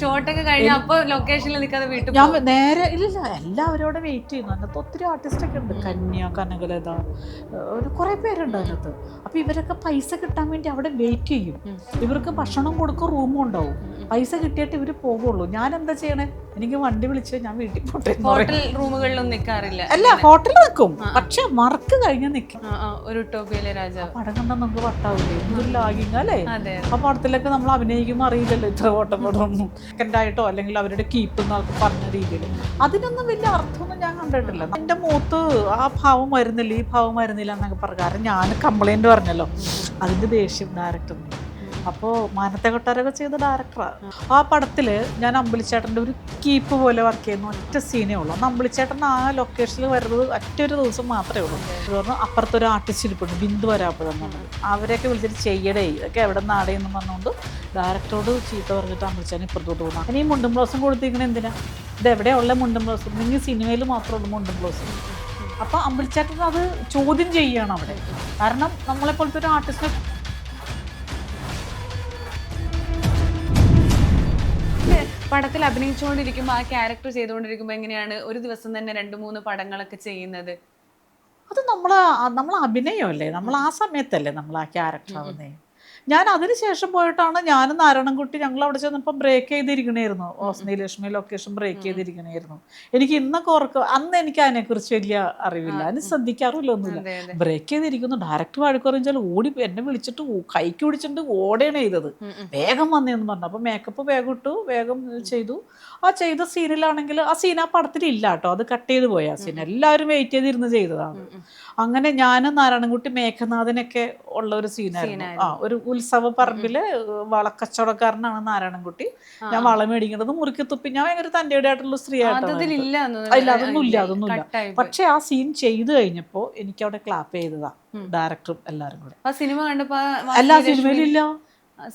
ഷോട്ടൊക്കെ കഴിഞ്ഞ അപ്പൊ ലൊക്കേഷനിൽ നിൽക്കാതെ വീട്ടിൽ ഞാൻ നേരെ ഇല്ല എല്ലാവരോടും വെയിറ്റ് ചെയ്യുന്നു. അതിനകത്ത് ഒത്തിരി ആർട്ടിസ്റ്റ് ഒക്കെ ഉണ്ട്. കന്യ കനകലത ഒരു കുറെ പേരുണ്ട് അതിനകത്ത്. അപ്പൊ ഇവരൊക്കെ പൈസ കിട്ടാൻ വേണ്ടി അവിടെ വെയിറ്റ് ചെയ്യും. ഇവർക്ക് ഭക്ഷണം കൊടുക്കും റൂമും ഉണ്ടാവും. പൈസ കിട്ടിയിട്ട് ഇവർ പോകുള്ളൂ. ഞാൻ എന്താ ചെയ്യണേ? എനിക്ക് വണ്ടി വിളിച്ച് ഞാൻ വീട്ടിൽ പോട്ടെ ഹോട്ടൽ റൂമുകളിലൊന്നും നിൽക്കാറില്ല അല്ല ഹോട്ടലിൽ നിൽക്കും. പക്ഷെ വർക്ക് കഴിഞ്ഞ് നിൽക്കും ഒരു രാജാവ്. പടം കണ്ടാൽ നമുക്ക് വട്ടാവില്ലേ? എന്തൊരു ലാഗിങ് അല്ലേ? ആ പടത്തിലൊക്കെ നമ്മൾ അഭിനയിക്കുമ്പോൾ അറിയില്ലല്ലോ ഇത്ര ഓട്ടപ്പടമൊന്നും സെക്കൻഡായിട്ടോ അല്ലെങ്കിൽ അവരുടെ കീപ്പ് എന്നൊക്കെ പറഞ്ഞ രീതിയിൽ അതിനൊന്നും വലിയ അർത്ഥമൊന്നും ഞാൻ കണ്ടിട്ടില്ല. എന്റെ മൂത്ത് ആ ഭാവം വരുന്നില്ല ഈ ഭാവം വരുന്നില്ല എന്നൊക്കെ പറഞ്ഞു കാരണം ഞാൻ കംപ്ലൈന്റ് പറഞ്ഞല്ലോ. അതിന്റെ ദേഷ്യം ഡയറക്ടറിന് അപ്പോൾ മാനത്തെ കൊട്ടാരൊക്കെ ചെയ്ത ഡയറക്ടറാണ് ആ. പടത്തിൽ ഞാൻ അമ്പലിച്ചേട്ടന്റെ ഒരു കീപ്പ് പോലെ വർക്ക് ചെയ്യുന്ന ഒറ്റ സീനേ ഉള്ളൂ. അന്ന് അമ്പലിച്ചേട്ടൻ ആ ലൊക്കേഷനിൽ വരുന്നത് ഒറ്റ ഒരു ദിവസം മാത്രമേ ഉള്ളൂ. പറഞ്ഞു അപ്പുറത്തൊരു ആർട്ടിസ്റ്റ് ഇരിപ്പുണ്ട് ബിന്ദു വരാപ്പുഴെന്നുണ്ട് അവരെയൊക്കെ വിളിച്ചിട്ട് ചെയ്യടേ ഇതൊക്കെ എവിടെ നാടേന്ന് പറഞ്ഞുകൊണ്ട് ഡയറക്ടറോട് ചീത്ത പറഞ്ഞിട്ട് അമ്പിളിച്ചേട്ടൻ ഇപ്പുറത്തോട്ട് പോകുന്നത് ഇനി മുണ്ടും ബ്ലൗസും കൊടുത്തിരിക്കണേ എന്തിനാ? ഇത് എവിടെയുള്ള മുണ്ടും ബ്ലൗസും നിങ്ങൾ സിനിമയിൽ മാത്രമേ ഉള്ളൂ മുണ്ടും ബ്ലൗസും അപ്പോൾ അമ്പലിച്ചേട്ടൻ അത് ചോദ്യം ചെയ്യുകയാണ് അവിടെ. കാരണം നമ്മളെപ്പോലത്തെ ഒരു ആർട്ടിസ്റ്റിനെ പടത്തിൽ അഭിനയിച്ചുകൊണ്ടിരിക്കുമ്പോൾ ആ ക്യാരക്ടർ ചെയ്തുകൊണ്ടിരിക്കുമ്പോൾ എങ്ങനെയാണ് ഒരു ദിവസം തന്നെ രണ്ട് മൂന്ന് പടങ്ങളൊക്കെ ചെയ്യുന്നത്? അത് നമ്മൾ നമ്മൾ അഭിനയമല്ലേ? നമ്മൾ ആ സമയത്തല്ലേ നമ്മൾ ആ ക്യാരക്ടർ ആവുന്നേ? ഞാൻ അതിനുശേഷം പോയിട്ടാണ് ഞാനും നാരായണൻകുട്ടി ഞങ്ങൾ അവിടെ ചെന്നപ്പോൾ ബ്രേക്ക് ചെയ്തിരിക്കണായിരുന്നു. ഓസ്നി ലക്ഷ്മി ലൊക്കേഷൻ ബ്രേക്ക് ചെയ്തിരിക്കണായിരുന്നു. എനിക്ക് ഇന്നൊക്കെ ഓർക്ക് അന്ന് എനിക്ക് അതിനെക്കുറിച്ച് വലിയ അറിവില്ല. അതിന് ശ്രദ്ധിക്കാറില്ല ഒന്നുമില്ല. ബ്രേക്ക് ചെയ്തിരിക്കുന്നു. ഡയറക്ട് വഴക്കുറഞ്ഞാൽ ഓടി എന്നെ വിളിച്ചിട്ട് കൈക്ക് പിടിച്ചിട്ട് ഓടുകയാണ് ചെയ്തത്. വേഗം വന്നേന്ന് പറഞ്ഞു. അപ്പോൾ മേക്കപ്പ് വേഗം ഇട്ടു. വേഗം ചെയ്തു. ആ ചെയ്ത സീനിലാണെങ്കിൽ ആ സീൻ ആ പടത്തിൽ ഇല്ല കേട്ടോ. അത് കട്ട് ചെയ്ത് പോയി ആ സീൻ എല്ലാവരും വെയിറ്റ് ചെയ്തിരുന്ന് ചെയ്തതാണ്. അങ്ങനെ ഞാനും നാരായണൻകുട്ടി മേഘനാഥനൊക്കെ ഉള്ള ഒരു സീനായിരുന്നു ആ ഒരു ഉത്സവ പറമ്പിൽ വളക്കച്ചവടക്കാരനാണ് നാരായണൻകുട്ടി. ഞാൻ വളം മേടിക്കുന്നത് മുറുക്കി തുപ്പി. ഞാൻ ഭയങ്കര തന്റെ ആയിട്ടുള്ള സ്ത്രീ ആയിട്ടാണ് ഇല്ല അതൊന്നും ഇല്ല അതൊന്നും ഇല്ല. പക്ഷെ ആ സീൻ ചെയ്തു കഴിഞ്ഞപ്പോ എനിക്ക് അവിടെ ക്ലാപ്പ് ചെയ്തതാ ഡയറക്ടറും എല്ലാരും കൂടെ. ആ സിനിമ കണ്ടപ്പോ എല്ലാ സിനിമയിലില്ല.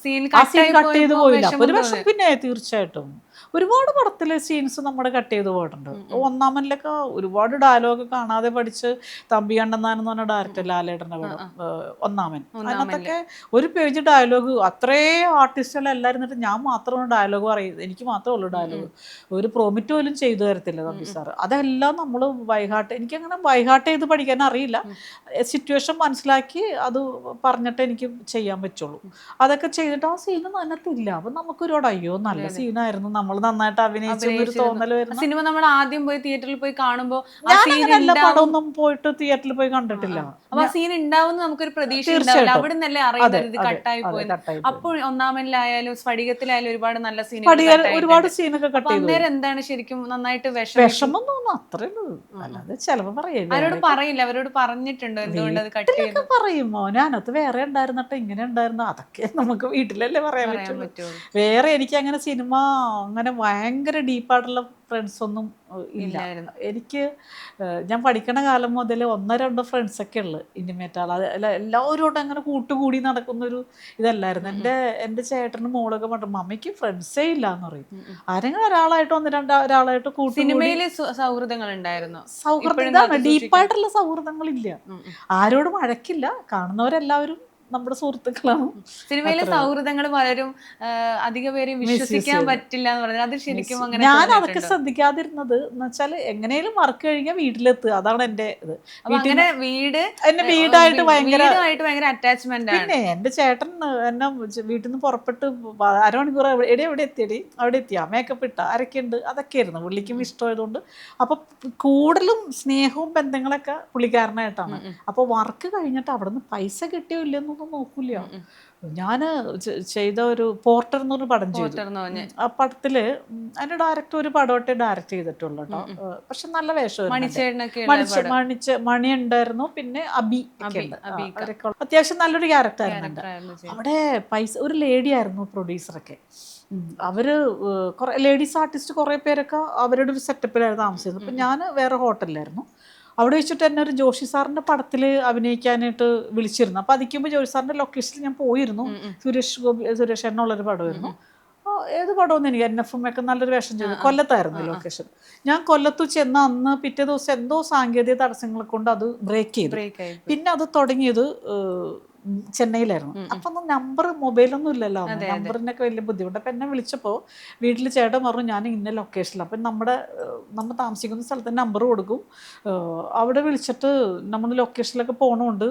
സീൻ കട്ട് ചെയ്ത് പോയില്ല. ഒരു വർഷം പിന്നെ തീർച്ചയായിട്ടും ഒരുപാട് പടത്തിലെ സീൻസ് നമ്മൾ കട്ട് ചെയ്ത് പോയിട്ടുണ്ട്. ഒന്നാമനിലൊക്കെ ഒരുപാട് ഡയലോഗ് കാണാതെ പഠിച്ച് തമ്പി കണ്ടെന്നാൻ എന്ന് പറഞ്ഞ ഡയറക്ടർ ലാലേട്ടന്റെ പടം ഒന്നാമൻ. അതിനകത്തൊക്കെ ഒരു പേജ് ഡയലോഗ് അത്രേ ആർട്ടിസ്റ്റുകൾ എല്ലാവരും എന്നിട്ട് ഞാൻ മാത്രമാണ് ഡയലോഗ് പറയുന്നത് എനിക്ക് മാത്രമേ ഉള്ളൂ ഡയലോഗ് ഒരു പ്രോമിറ്റ് പോലും ചെയ്തു തരത്തില്ല തമ്പി സാർ അതെല്ലാം നമ്മൾ വൈഹാട്ട് എനിക്കങ്ങനെ വൈഹാട്ട് ചെയ്ത് പഠിക്കാൻ അറിയില്ല. സിറ്റുവേഷൻ മനസ്സിലാക്കി അത് പറഞ്ഞിട്ട് എനിക്ക് ചെയ്യാൻ പറ്റുള്ളൂ. അതൊക്കെ ചെയ്തിട്ട് ആ സീനൊന്നും അതിനകത്തില്ല അപ്പം നമുക്കൊരുപാട് അയ്യോ നല്ല സീനായിരുന്നു നമ്മൾ നന്നായിട്ട് അഭിനയിച്ചു തോന്നൽ വരുന്ന സിനിമ നമ്മൾ ആദ്യം പോയി തിയേറ്ററിൽ പോയി കാണുമ്പോ ആ സീൻ അങ്ങനെ എല്ലാ പടമൊന്നും പോയിട്ട് തിയേറ്ററിൽ പോയി കണ്ടിട്ടില്ല. അപ്പൊ ആ സീൻ ഉണ്ടാവുന്ന നമുക്കൊരു പ്രതീക്ഷ ഉണ്ടാവില്ല. അവിടെ നിന്നല്ലേ അതെ അറിയുന്നത് ഇത് കട്ടായി പോയി. അപ്പോൾ ഒന്നാമനിലായാലും സ്ഫടികത്തിലായാലും ഒരുപാട് നല്ല സീൻ ഒരുപാട് സീനൊക്കെ കട്ട് അന്നേരം എന്താണ് ശരിക്കും നന്നായിട്ട് വിഷം വിഷമം തോന്നുന്നു അത്രേ ഉള്ളൂ. അല്ലാതെ ചിലപ്പോ പറയില്ല അവരോട് പറയില്ല. അവരോട് പറഞ്ഞിട്ടുണ്ട് എന്തുകൊണ്ട് അത് കട്ട് ചെയ്തു പറയും മോനെ അതിനകത്ത് വേറെ ഉണ്ടായിരുന്നിട്ട് ഇങ്ങനെ ഉണ്ടായിരുന്നു. അതൊക്കെ നമുക്ക് വീട്ടിലല്ലേ പറയാൻ പറ്റുള്ളൂ. വേറെ എനിക്ക് അങ്ങനെ സിനിമ അങ്ങനെ ഭയങ്കര ഡീപ്പായിട്ടുള്ള ഫ്രണ്ട്സ് ഒന്നും ഇല്ലായിരുന്നു. എനിക്ക് ഞാൻ പഠിക്കണ കാലം മുതൽ ഒന്നോ രണ്ടോ ഫ്രണ്ട്സൊക്കെ ഉള്ളു ഇന്റിമേറ്റ് ആൾ അത് എല്ലാവരോടും അങ്ങനെ കൂട്ടുകൂടി നടക്കുന്നൊരു ഇതല്ലായിരുന്നു. എന്റെ എന്റെ ചേട്ടനും മോളൊക്കെ പറഞ്ഞു മമ്മിക്ക് ഫ്രണ്ട്സേ ഇല്ല എന്ന് പറയും. ആരെങ്കിലും ഒരാളായിട്ട് ഒന്ന് രണ്ട് ഒരാളായിട്ട് കൂട്ടി സിനിമയിൽ സൗഹൃദങ്ങൾ ഉണ്ടായിരുന്നു? സൗഹൃദം ഡീപ്പായിട്ടുള്ള സൗഹൃദങ്ങളില്ല. ആരോടും അഴക്കില്ല. കാണുന്നവരെല്ലാവരും നമ്മുടെ സുഹൃത്തുക്കളാണ് സിനിമയിലെ സൗഹൃദങ്ങൾ പലരും അധിക പേരും വിശ്വസിക്കാൻ പറ്റില്ല എന്ന് പറഞ്ഞാൽ അത് ശരിക്കും അങ്ങനെ ഞാൻ അതൊക്കെ? ശ്രദ്ധിക്കാതിരുന്നത് എന്ന് വെച്ചാൽ എങ്ങനെയും വർക്ക് കഴിഞ്ഞാൽ വീട്ടിലെത്തുക. അതാണ് എന്റെ ഇത്. അങ്ങനെ വീട് എന്നെ വീടായിട്ട് ഭയങ്കര അറ്റാച്ച്മെന്റ് പിന്നെ എന്റെ ചേട്ടൻ എന്നെ വീട്ടിൽ നിന്ന് പുറപ്പെട്ട് അരമണിക്കൂർ എവിടെ എടി എവിടെ എത്തിയടി? അവിടെ എത്തിയ? മേക്കപ്പ് ഇട്ട? ആരൊക്കെയുണ്ട്? അതൊക്കെയായിരുന്നു. പുള്ളിക്കും ഇഷ്ടമായതുകൊണ്ട്. അപ്പൊ കൂടുതലും സ്നേഹവും ബന്ധങ്ങളൊക്കെ പുള്ളിക്കാരനായിട്ടാണ്. അപ്പൊ വർക്ക് കഴിഞ്ഞിട്ട് അവിടെ നിന്ന് പൈസ കിട്ടിയോ ഇല്ലെന്നൊന്നും നോക്കൂല ഞാൻ ചെയ്ത ഒരു പോർട്ടർ എന്ന് പറഞ്ഞ പടം ചെയ്തു. ആ പടത്തിൽ അതിന്റെ ഡയറക്ടർ ഒരു പടമൊക്കെ ഡയറക്ട് ചെയ്തിട്ടുള്ളൂ കേട്ടോ പക്ഷെ നല്ല വേഷം മണിച്ച് മണി ഉണ്ടായിരുന്നു പിന്നെ അബി ഒക്കെ ഉണ്ട്. അത്യാവശ്യം നല്ലൊരു ക്യാരക്ടർ ആയിരുന്നു. അവിടെ പൈസ ഒരു ലേഡി ആയിരുന്നു പ്രൊഡ്യൂസറൊക്കെ ഒക്കെ. അവർ കുറെ ലേഡീസ് ആർട്ടിസ്റ്റ് കുറെ പേരൊക്കെ അവരുടെ ഒരു സെറ്റപ്പിലായിരുന്നു താമസിച്ചത് അപ്പം ഞാൻ വേറെ ഹോട്ടലിലായിരുന്നു അവിടെ വെച്ചിട്ട് എന്നെ ഒരു ജോഷി സാറിന്റെ പടത്തിൽ അഭിനയിക്കാനായിട്ട് വിളിച്ചിരുന്നു. അപ്പോൾ അതിക്കുമ്പോൾ ജോഷി സാറിന്റെ ലൊക്കേഷനിൽ ഞാൻ പോയിരുന്നു. സുരേഷ് ഗോപി സുരേഷ് എന്നുള്ളൊരു പടമായിരുന്നു. ഏത് പടമൊന്നും എനിക്ക് എൻ എഫ് എം ഒക്കെ നല്ലൊരു വേഷം ചെയ്തു. കൊല്ലത്തായിരുന്നു ലൊക്കേഷൻ ഞാൻ കൊല്ലത്ത് ചെന്ന് അന്ന് പിറ്റേ ദിവസം എന്തോ സാങ്കേതിക തടസ്സങ്ങളെ കൊണ്ട് അത് ബ്രേക്ക് ചെയ്തു. പിന്നെ അത് തുടങ്ങിയത് ചെന്നൈയിലായിരുന്നു. അപ്പൊ ഒന്നും നമ്പർ മൊബൈലൊന്നും ഇല്ലല്ലോ നമ്പറിനൊക്കെ വലിയ ബുദ്ധിമുട്ട്. അപ്പൊ എന്നെ വിളിച്ചപ്പോൾ വീട്ടിൽ ചേട്ടൻ പറഞ്ഞു ഞാൻ ഇന്ന ലൊക്കേഷനിൽ അപ്പം നമ്മുടെ നമ്മൾ താമസിക്കുന്ന സ്ഥലത്ത് നമ്പർ കൊടുക്കും. അവിടെ വിളിച്ചിട്ട് നമ്മൾ ലൊക്കേഷനിലൊക്കെ പോകണമുണ്ട്